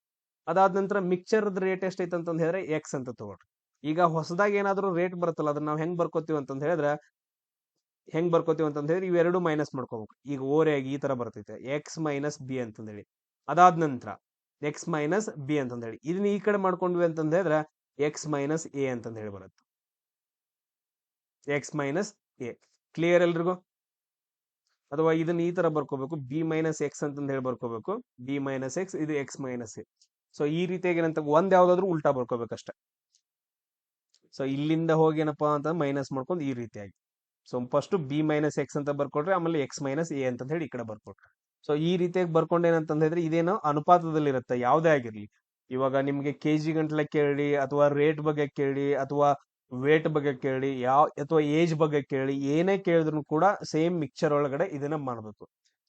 Speaker 1: ಅದಾದ ನಂತರ ಮಿಕ್ಚರ್ ರೇಟ್ ಎಷ್ಟೈತೆ ಅಂತ ಹೇಳಿದ್ರೆ ಎಕ್ಸ್ ಅಂತ ತಗೊಳ್ರಿ. ಈಗ ಹೊಸದಾಗಿ ಏನಾದ್ರು ರೇಟ್ ಬರುತ್ತಲ್ಲ, ಅದನ್ನ ನಾವು ಹೆಂಗ್ ಬರ್ಕೋತೀವಿ ಅಂತ ಹೇಳಿದ್ರೆ, ಹೆಂಗ್ ಬರ್ಕೋತೀವಿ ಅಂತ ಹೇಳಿದ್ರೆ ಇವೆರಡು ಮೈನಸ್ ಮಾಡ್ಕೋಬೇಕು. ಈಗ ಓರೆಯಾಗಿ ಈ ತರ ಬರ್ತೈತೆ. ಎಕ್ಸ್ ಮೈನಸ್ ಬಿ ಅಂತಂದೇಳಿ ಅದಾದ ನಂತರ ಎಕ್ಸ್ ಮೈನಸ್ ಬಿ ಅಂತಂದೇಳಿ ಇದನ್ನ ಈ ಕಡೆ ಮಾಡ್ಕೊಂಡ್ವಿ ಅಂತ ಹೇಳಿದ್ರೆ ಎಕ್ಸ್ ಮೈನಸ್ ಎ ಅಂತಂದ ಹೇಳಿ ಬರುತ್ತೆ. ಎಕ್ಸ್ ಮೈನಸ್ ಎ ಕ್ಲಿಯರ್ ಎಲ್ರಿಗೂ? ಅಥವಾ ಇದನ್ನ ಈ ತರ ಬರ್ಕೋಬೇಕು. ಬಿ ಮೈನಸ್ ಎಕ್ಸ್ ಅಂತಂದ ಹೇಳಿ ಬರ್ಕೋಬೇಕು. ಬಿ ಮೈನಸ್ ಎಕ್ಸ್ ಇದು ಎಕ್ಸ್ ಮೈನಸ್ ಎ ಸೊ ಈ ರೀತಿಯಾಗಿ ಏನಂತ ಒಂದ್ ಯಾವ್ದಾದ್ರು ಉಲ್ಟಾ ಬರ್ಕೋಬೇಕಷ್ಟೆ. ಸೊ ಇಲ್ಲಿಂದ ಹೋಗಿ ಏನಪ್ಪಾ ಅಂತ ಮೈನಸ್ ಮಾಡ್ಕೊಂಡು ಈ ರೀತಿಯಾಗಿ. So first b minus x ಅಂತ ಬರ್ಕೊಡ್ರಿ ಆಮೇಲೆ ಎಕ್ಸ್ ಮೈನಸ್ ಎ ಅಂತ ಹೇಳಿ ಈ ಕಡೆ ಬರ್ಕೊಟ್ರಿ. ಸೊ ಈ ರೀತಿಯಾಗಿ ಬರ್ಕೊಂಡು ಏನಂತ ಹೇಳಿದ್ರೆ ಇದೇನೋ ಅನುಪಾತದಲ್ಲಿ ಇರುತ್ತೆ ಯಾವುದೇ ಆಗಿರ್ಲಿ. ಇವಾಗ ನಿಮ್ಗೆ ಕೆಜಿ ಗಂಟ್ಲೆ ಕೇಳಿ ಅಥವಾ ರೇಟ್ ಬಗ್ಗೆ ಕೇಳಿ ಅಥವಾ ವೇಟ್ ಬಗ್ಗೆ ಕೇಳಿ, ಯಾವ ಅಥವಾ ಏಜ್ ಬಗ್ಗೆ ಕೇಳಿ, ಏನೇ ಕೇಳಿದ್ರು ಕೂಡ ಸೇಮ್ ಮಿಕ್ಚರ್ ಒಳಗಡೆ ಇದನ್ನ ಮಾಡ್ಬೇಕು.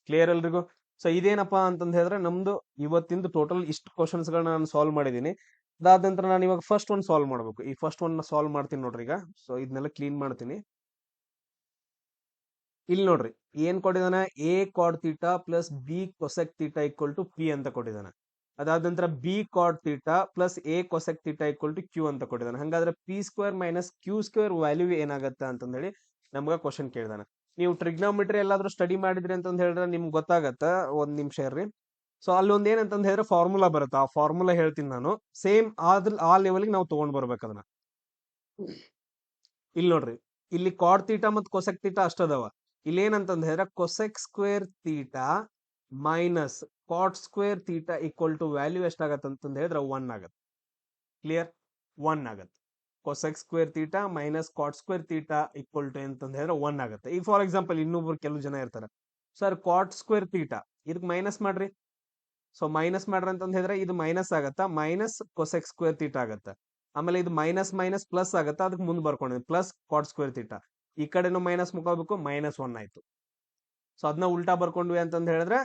Speaker 1: ಕ್ಲಿಯರ್ ಎಲ್ರಿಗೂ? ಸೊ ಇದೇನಪ್ಪಾ ಅಂತಂದ ಹೇಳಿದ್ರೆ ನಮ್ದು ಇವತ್ತಿಂದ ಟೋಟಲ್ ಇಷ್ಟು ಕ್ವಶನ್ಸ್ ಗಳನ್ನ ನಾನು ಸಾಲ್ವ್ ಮಾಡಿದೀನಿ ಅದಾದ ನಂತರ ನಾನು ಇವಾಗ ಫಸ್ಟ್ ಒನ್ ಸಾಲ್ವ್ ಮಾಡ್ಬೇಕು. ಈ ಫಸ್ಟ್ ಒನ್ ಸಾಲ್ವ್ ಮಾಡ್ತೀನಿ ನೋಡ್ರಿ ಈಗ. ಸೊ ಇದನ್ನೆಲ್ಲ ಕ್ಲೀನ್ ಮಾಡ್ತೀನಿ. ಇಲ್ಲಿ ನೋಡ್ರಿ. ಏನ್ ಕೊಟ್ಟಿದಾನೆ a cot theta plus b cosec theta equal to p ಅಂತ ಕೊಟ್ಟಿದ್ದಾನೆ. ಅದಾದ ನಂತರ b cot theta plus a cosec theta equal to q ಅಂತ ಕೊಟ್ಟಿದ್ದಾನೆ. ಹಂಗಾದ್ರೆ p square minus q square value ಏನಾಗುತ್ತೆ ಅಂತಂದೇಳಿ ನಮ್ಗ ಕ್ವಶನ್ ಕೇಳಿದಾನೆ. ನೀವು ಟ್ರಿಗ್ನೋಮೆಟ್ರಿ ಎಲ್ಲಾದ್ರೂ ಸ್ಟಡಿ ಮಾಡಿದ್ರಿ ಅಂತಂದು ಹೇಳಿದ್ರೆ ನಿಮ್ಗೆ ಗೊತ್ತಾಗತ್ತ. ಒಂದ್ ನಿಮಿಷ ಇರ್ರಿ. ಸೊ ಅಲ್ಲಿ ಒಂದ್ ಏನಂತಂದ್ ಹೇಳಿದ್ರೆ ಫಾರ್ಮುಲಾ ಬರುತ್ತೆ. ಆ ಫಾರ್ಮುಲಾ ಹೇಳ್ತೀನಿ ನಾನು. ಸೇಮ್ ಆದ್ರ, ಆ ಲೆವೆಲ್ಗೆ ನಾವು ತಗೊಂಡ್ ಬರ್ಬೇಕು ಅದನ್ನ. ಇಲ್ಲಿ ನೋಡ್ರಿ. ಇಲ್ಲಿ ಕಾಡ್ ತೀಟಾ ಮತ್ತು ಕೊಸೆಕ್ ತೀಟಾ ಅಷ್ಟದವ ಇಲ್ಲಿ ಏನಂತಂದ್ ಹೇಳಿದ್ರೆ cosec square theta minus cot square theta equal to value ಎಷ್ಟಾಗತ್ತೆ ಅಂತಂದ್ ಹೇಳಿದ್ರೆ ಒನ್ ಆಗತ್ತೆ. ಕ್ಲಿಯರ್ ಒನ್ ಆಗತ್ತೆ. Cosec square theta minus cot square theta equal to ಅಂತ ಹೇಳಿದ್ರೆ ಒನ್ ಆಗುತ್ತೆ. ಈಗ ಫಾರ್ ಎಕ್ಸಾಂಪಲ್ ಇನ್ನೊಬ್ರು ಕೆಲವು ಜನ ಇರ್ತಾರೆ. ಸರ್ ಕಾಟ್ ಸ್ಕ್ವೇರ್ ತೀಟಾ ಇದಕ್ಕೆ ಮೈನಸ್ ಮಾಡ್ರಿ. ಸೊ ಮೈನಸ್ ಮಾಡ್ರಿ ಅಂತಂದ ಹೇಳಿದ್ರೆ ಇದು ಮೈನಸ್ ಆಗತ್ತಾ? ಮೈನಸ್ ಕೊಸೆಕ್ ಸ್ಕ್ವೇರ್ ತೀಟಾ ಆಗತ್ತೆ. ಆಮೇಲೆ ಇದು ಮೈನಸ್ ಮೈನಸ್ ಪ್ಲಸ್ ಆಗತ್ತಾ? ಅದಕ್ಕೆ ಮುಂದೆ ಬರ್ಕೊಂಡಿದ್ವಿ ಪ್ಲಸ್ ಕಾಟ್ ಸ್ಕ್ವೇರ್ ತೀಟಾ ಈ ಕಡೆನೂ ಮೈನಸ್ ಮುಖಬೇಕು ಮೈನಸ್ ಒನ್ ಆಯ್ತು. ಸೊ ಅದನ್ನ ಉಲ್ಟಾ ಬರ್ಕೊಂಡ್ವಿ ಅಂತಂದ್ ಹೇಳಿದ್ರೆ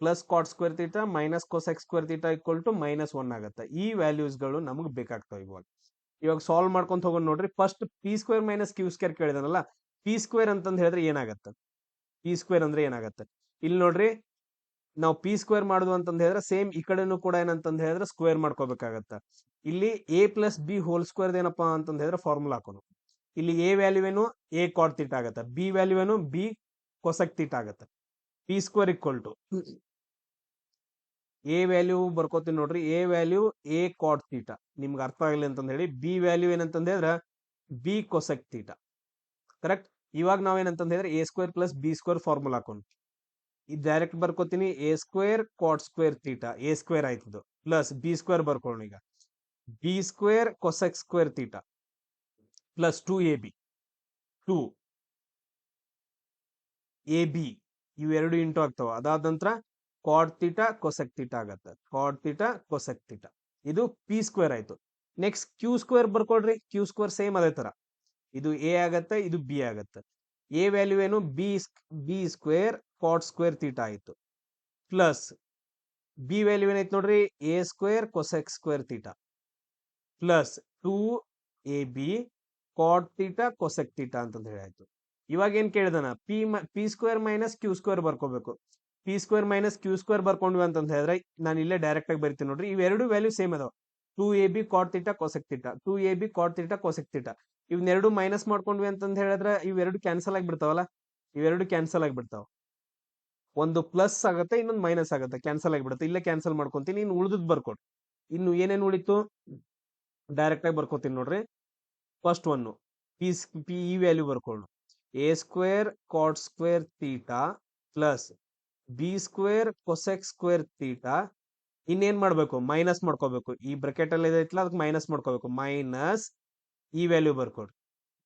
Speaker 1: plus cot square theta minus cosec square theta equal to minus one ಆಗುತ್ತೆ. ಈ ವ್ಯಾಲ್ಯೂಸ್ಗಳು ನಮಗೆ ಬೇಕಾಗ್ತವೆ ಇವಾಗ. ಇವಾಗ ಸಾಲ್ವ್ ಮಾಡ್ಕೊಂತ ಹೋಗೋಣ ನೋಡ್ರಿ first p square minus q square ಕೇಳಿದಾನಲ್ಲ p square ಅಂತಂದ ಹೇಳಿದ್ರೆ ಏನಾಗತ್ತೆ? ಪಿ ಸ್ಕ್ವೇರ್ ಅಂದ್ರೆ ಏನಾಗತ್ತೆ? ಇಲ್ಲಿ ನೋಡ್ರಿ, ನಾವು ಪಿ ಸ್ಕ್ವೇರ್ ಮಾಡುದು ಅಂತಂದ ಹೇಳಿದ್ರೆ ಸೇಮ್ ಈ ಕಡೆನೂ ಕೂಡ ಏನಂತ ಹೇಳಿದ್ರೆ ಸ್ಕ್ವೇರ್ ಮಾಡ್ಕೋಬೇಕಾಗತ್ತ. ಇಲ್ಲಿ a plus b whole square ಏನಪ್ಪಾ ಅಂತಂದ ಹೇಳಿದ್ರೆ ಫಾರ್ಮುಲಾ ಹಾಕೋಣ ಇಲ್ಲಿ ಎ ವ್ಯಾಲ್ಯೂ ಏನು? ಎ ಕಾಟ್ ತಿಟ್ ಆಗತ್ತೆ. ಬಿ ವ್ಯಾಲ್ಯೂ ಏನು? ಬಿ ಕೊಸಕ್ ತಿಟ್ ಆಗತ್ತೆ. P square equal to a value ಬರ್ಕೋತೀನಿ ನೋಡ್ರಿ. A value a cot theta ನಿಮ್ಗೆ ಅರ್ಥ ಆಗಲಿ ಅಂತಂದು ಹೇಳಿ ಬಿ ವ್ಯಾಲ್ಯೂ ಏನಂತಂದ್ರೆ ಬಿ ಕೊಸೆಕ್ ತೀಟ ಕರೆಕ್ಟ್ ಇವಾಗ ನಾವೇನಂತ ಹೇಳಿದ್ರೆ a square plus b square formula ಹಾಕೊಂಡು ಇದು direct ಬರ್ಕೋತೀನಿ. A square cot square theta A square ಆಯ್ತದು plus B square ಬರ್ಕೊಳ್ಳೋಣ ಈಗ. B square cosec square theta plus two A B two A B ಇವೆರಡು into ಆಗ್ತಾವ. ಅದಾದ ನಂತರ ಕಾಡ್ ತೀಟ ಕೊಸೆಕ್ ತೀಟ ಆಗತ್ತೆ. Cot theta cosec theta ಇದು P square ಆಯ್ತು. Next Q square ಬರ್ಕೊಡ್ರಿ ಕ್ಯೂ ಸ್ಕ್ವೇರ್ ಸೇಮ್ ಅದೇ ತರ. ಇದು ಎ ಆಗತ್ತೆ, ಇದು ಬಿ ಆಗತ್ತೆ. ಎ ವ್ಯಾಲ್ಯೂ ಏನು? B B square cot square theta ಆಯ್ತು. ಪ್ಲಸ್ ಬಿ ವ್ಯಾಲ್ಯೂ ಏನಾಯ್ತು ನೋಡ್ರಿ? A square cosec square theta plus two A B cot theta cosec theta ಅಂತಂದ್ ಹೇಳಿ ಆಯ್ತು. ಇವಾಗ ಏನ್ ಕೇಳಿದಾನ? P P square minus Q square ಬರ್ಕೋಬೇಕು. P square minus Q square ಬರ್ಕೊಂಡ್ವಿ ಅಂತ ಹೇಳಿದ್ರೆ ನಾನು ಇಲ್ಲೇ ಡೈರೆಕ್ಟ್ ಆಗಿ ಬರಿತೀನಿ ನೋಡ್ರಿ. ಇವೆರಡು ವ್ಯಾಲ್ಯೂ ಸೇಮ್ ಅದಾವ. Two A B cot theta cosec theta two A B cot theta cosec theta ಇವನ್ನೆರಡು minus ಮಾಡ್ಕೊಂಡ್ವಿ ಅಂತಂದ್ ಹೇಳಿದ್ರೆ ಇವೆರಡು ಕ್ಯಾನ್ಸಲ್ ಆಗಿಬಿಡ್ತಾವಲ್ಲ ಇವೆರಡು ಕ್ಯಾನ್ಸಲ್ ಆಗಿಬಿಡ್ತಾವ ಒಂದು ಪ್ಲಸ್ ಆಗುತ್ತೆ, ಇನ್ನೊಂದು ಮೈನಸ್ ಆಗುತ್ತೆ. ಕ್ಯಾನ್ಸಲ್ ಆಗಿಬಿಡುತ್ತೆ ಇಲ್ಲೇ ಕ್ಯಾನ್ಸಲ್ ಮಾಡ್ಕೊತೀನಿ ಇನ್ನು ಉಳಿದ್ ಬರ್ಕೊಡ್. ಇನ್ನು ಏನೇನು ಉಳಿತು? ಡೈರೆಕ್ಟ್ ಆಗಿ ಬರ್ಕೋತೀನಿ ನೋಡ್ರಿ. ಫಸ್ಟ್ ಒನ್ ಪಿ ಪಿ ಈ value ಬರ್ಕೊಳ್ಳು A square cot square theta plus B square cosec square theta ಇನ್ನೇನ್ ಮಾಡ್ಬೇಕು? ಮೈನಸ್ ಮಾಡ್ಕೋಬೇಕು. ಈ ಬ್ರಕೆಟ್ ಅಲ್ಲಿ ಇದೈತಲ್ಲ ಅದಕ್ಕೆ ಮೈನಸ್ ಮಾಡ್ಕೋಬೇಕು. ಮೈನಸ್ ಈ value ಬರ್ಕೊಡ್ರಿ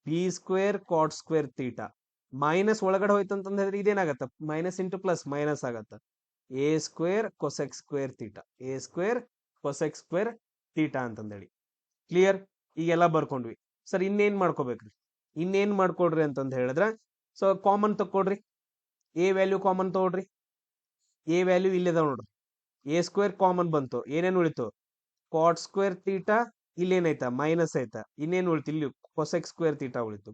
Speaker 1: B square cot square theta minus ಒಳಗಡೆ ಹೋಯ್ತು ಅಂತಂದ್ರೆ ಇದೇನಾಗತ್ತ? ಮೈನಸ್ ಇಂಟು ಪ್ಲಸ್ ಮೈನಸ್ ಆಗತ್ತ. A square cosec square theta A square cosec square theta ಅಂತಂದೇಳಿ. ಕ್ಲಿಯರ್ ಈಗೆಲ್ಲ ಬರ್ಕೊಂಡ್ವಿ. ಸರ್, ಇನ್ನೇನ್ ಮಾಡ್ಕೋಬೇಕ್ರಿ? ಇನ್ನೇನ್ ಮಾಡ್ಕೊಡ್ರಿ ಅಂತಂದ್ ಹೇಳಿದ್ರೆ ಸೊ ಕಾಮನ್ ತಕ್ಕೊಡ್ರಿ. ಎ ವ್ಯಾಲ್ಯೂ ಕಾಮನ್ ತಗೊಳ್ರಿ ಎ ವ್ಯಾಲ್ಯೂ ಇಲ್ಲಿದಾವ ನೋಡ್ರಿ ಎ ಸ್ಕ್ವೇರ್ ಕಾಮನ್ ಬಂತು. ಏನೇನು ಉಳಿತು? ಕಾಟ್ ಸ್ಕ್ವೇರ್ ತೀಟಾ ಇಲ್ಲೇನೈತ ಮೈನಸ್ ಐತ ಇನ್ನೇನು ಉಳಿತು? ಇಲ್ಲಿ ಕೊಸೆಕ್ ಸ್ಕ್ವೇರ್ ತೀಟಾ ಉಳಿತು.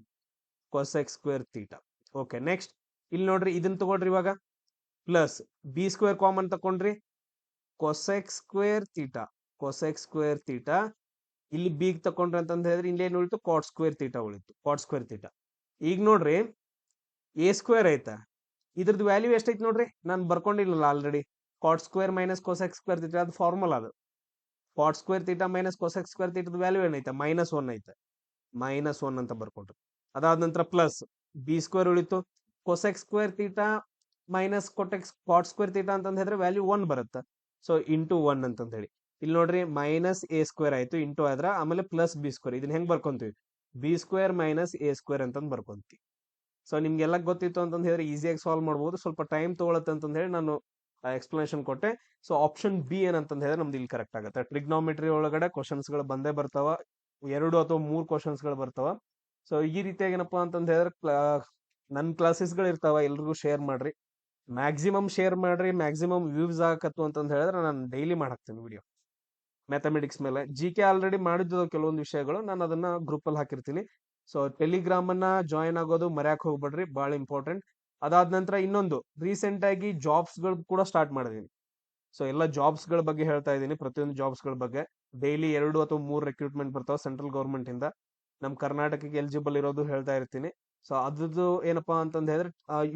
Speaker 1: Cosec square theta okay next ಇಲ್ಲಿ ನೋಡ್ರಿ ಇದನ್ನ ತಗೊಳ್ರಿ ಇವಾಗ. Plus B square common ತಕೊಂಡ್ರಿ. Cosec square theta cosec square theta ಇಲ್ಲಿ ಬಿಗ್ ತಕೊಂಡ್ರಿ ಅಂತ ಹೇಳಿದ್ರೆ ಇಲ್ಲೇನ್ ಉಳಿತು? ಕಾಟ್ ಸ್ಕ್ವೇರ್ ತೀಟಾ ಉಳಿತು. ಕಾಟ್ ಸ್ಕ್ವೇರ್ ತೀಟಾ ಈಗ ನೋಡ್ರಿ ಎ ಸ್ಕ್ವೇರ್ ಐತಾ ಇದ್ರದ್ದು ವ್ಯಾಲ್ಯೂ ಎಷ್ಟೈತೆ ನೋಡ್ರಿ? ನಾನು ಬರ್ಕೊಂಡಿಲ್ಲ already cot square minus cosec square theta ಅದು ಫಾರ್ಮುಲಾ ಅದು. Cot square theta minus cosec square ತೀಟದ value ಏನೈತೆ? ಮೈನಸ್ ಒನ್ ಐತೆ. ಮೈನಸ್ ಒನ್ ಅಂತ ಬರ್ಕೊಂಡ್ರಿ ಅದಾದ ನಂತರ ಪ್ಲಸ್ ಬಿ ಸ್ಕ್ವೇರ್ ಉಳಿತು. ಕೊಸೆಕ್ ಸ್ಕ್ವೇರ್ ತೀಟಾ ಮೈನಸ್ ಕೊಟೆಕ್ಸ್ ಕಾಟ್ ಸ್ಕ್ವೇರ್ ತೀಟಾ ಅಂತ ಹೇಳಿದ್ರೆ ವ್ಯಾಲ್ಯೂ ಒನ್ ಬರುತ್ತೆ. ಸೊ ಇಂಟು ಒನ್ ಅಂತ ಹೇಳಿ. ಇಲ್ಲಿ ನೋಡ್ರಿ ಮೈನಸ್ ಎ ಸ್ಕ್ವೇರ್ ಆಯ್ತು ಇಂಟು ಆದ್ರ ಆಮೇಲೆ ಪ್ಲಸ್ ಬಿ ಸ್ಕ್ವೇರ್ ಇದನ್ನ ಹೆಂಗ್ ಬರ್ಕೊಂತೀವಿ? B square minus A square ಅಂತ ಬರ್ಕೊಂತೀವಿ. ಸೊ ನಿಮ್ಗೆಲ್ಲ ಗೊತ್ತಿತ್ತು ಅಂತಂದ್ ಹೇಳಿದ್ರೆ ಈಸಿಯಾಗಿ ಸಾಲ್ವ್ ಮಾಡ್ಬೋದು. ಸ್ವಲ್ಪ ಟೈಮ್ ತಗೊಳತ್ತೆ ಅಂತಂದ ಹೇಳಿ ನಾನು ಎಕ್ಸ್ಪ್ಲನೇಷನ್ ಕೊಟ್ಟೆ. ಸೊ ಆಪ್ಷನ್ ಬಿ ಏನಂತ ಹೇಳಿದ್ರೆ ನಮ್ದು ಇಲ್ಲಿ ಕರೆಕ್ಟ್ ಆಗುತ್ತೆ. ಟ್ರಿಗ್ನೋಮೆಟ್ರಿ ಒಳಗಡೆ ಕ್ವಶನ್ಸ್ಗಳು ಬಂದೇ ಬರ್ತಾವ. ಎರಡು ಅಥವಾ ಮೂರು ಕ್ವಶನ್ಸ್ಗಳು ಬರ್ತಾವ. ಸೊ ಈ ರೀತಿಯಾಗಿ ಏನಪ್ಪಾ ಅಂತಂದ್ ಹೇಳಿದ್ರೆ ಕ್ಲಾಸಸ್ಗಳು ಇರ್ತಾವ. ಎಲ್ರಿಗೂ ಶೇರ್ ಮಾಡ್ರಿ. ಮ್ಯಾಕ್ಸಿಮಮ್ ಶೇರ್ ಮಾಡ್ರಿ ಮ್ಯಾಕ್ಸಿಮಮ್ ವ್ಯೂಸ್ ಆಗತ್ತು ಅಂತಂದ ಹೇಳಿದ್ರೆ ನಾನು ಡೈಲಿ ಮಾಡಾಕ್ತೀನಿ ವಿಡಿಯೋ ಮ್ಯಾಥಮೆಟಿಕ್ಸ್ ಮೇಲೆ. ಜಿ ಕೆ ಆಲ್ರೆಡಿ ಮಾಡಿದ್ದು ಕೆಲವೊಂದು ವಿಷಯಗಳು. ನಾನು ಅದನ್ನ ಗ್ರೂಪ್ ಅಲ್ಲಿ ಹಾಕಿರ್ತೀನಿ. ಸೊ ಟೆಲಿಗ್ರಾಮ್ ಅನ್ನ ಜಾಯಿನ್ ಆಗೋದು ಮರ್ಯಾಕ್ ಹೋಗ್ಬೇಡ್ರಿ ಬಹಳ ಇಂಪಾರ್ಟೆಂಟ್ ಅದಾದ ನಂತರ ಇನ್ನೊಂದು ರೀಸೆಂಟ್ ಆಗಿ ಜಾಬ್ಸ್ಗಳು ಕೂಡ ಸ್ಟಾರ್ಟ್ ಮಾಡಿದೀನಿ. ಸೊ ಎಲ್ಲ ಜಾಬ್ಸ್ಗಳ ಬಗ್ಗೆ ಹೇಳ್ತಾ ಇದ್ದೀನಿ, ಪ್ರತಿಯೊಂದು ಜಾಬ್ಸ್ಗಳ ಬಗ್ಗೆ. ಡೈಲಿ ಎರಡು ಅಥವಾ ಮೂರು ರೆಕ್ರೂಟ್ಮೆಂಟ್ ಬರ್ತಾವ ಸೆಂಟ್ರಲ್ ಗೌರ್ಮೆಂಟ್ ಇಂದ. ನಮ್ ಕರ್ನಾಟಕಕ್ಕೆ ಎಲಿಜಿಬಲ್ ಇರೋದು ಹೇಳ್ತಾ ಇರ್ತೀನಿ. ಸೊ ಅದ್ರದ್ದು ಏನಪ್ಪಾ ಅಂತಂದ್ ಹೇಳಿದ್ರೆ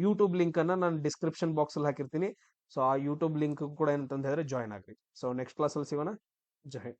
Speaker 1: ಯೂಟ್ಯೂಬ್ ಲಿಂಕ್ ಅನ್ನ ನಾನು ಡಿಸ್ಕ್ರಿಪ್ಷನ್ ಬಾಕ್ಸ್ ಅಲ್ಲಿ ಹಾಕಿರ್ತೀನಿ. ಸೊ ಆ ಯೂಟ್ಯೂಬ್ ಲಿಂಕ್ ಕೂಡ ಏನಂತಂದ್ ಹೇಳಿದ್ರೆ ಜಾಯ್ನ್ ಆಗ್ರಿ ಸೊ ನೆಕ್ಸ್ಟ್ ಕ್ಲಾಸ್ ಅಲ್ಲಿ ಸಿಗೋಣ. ಜೈ ಹಿಂದ್.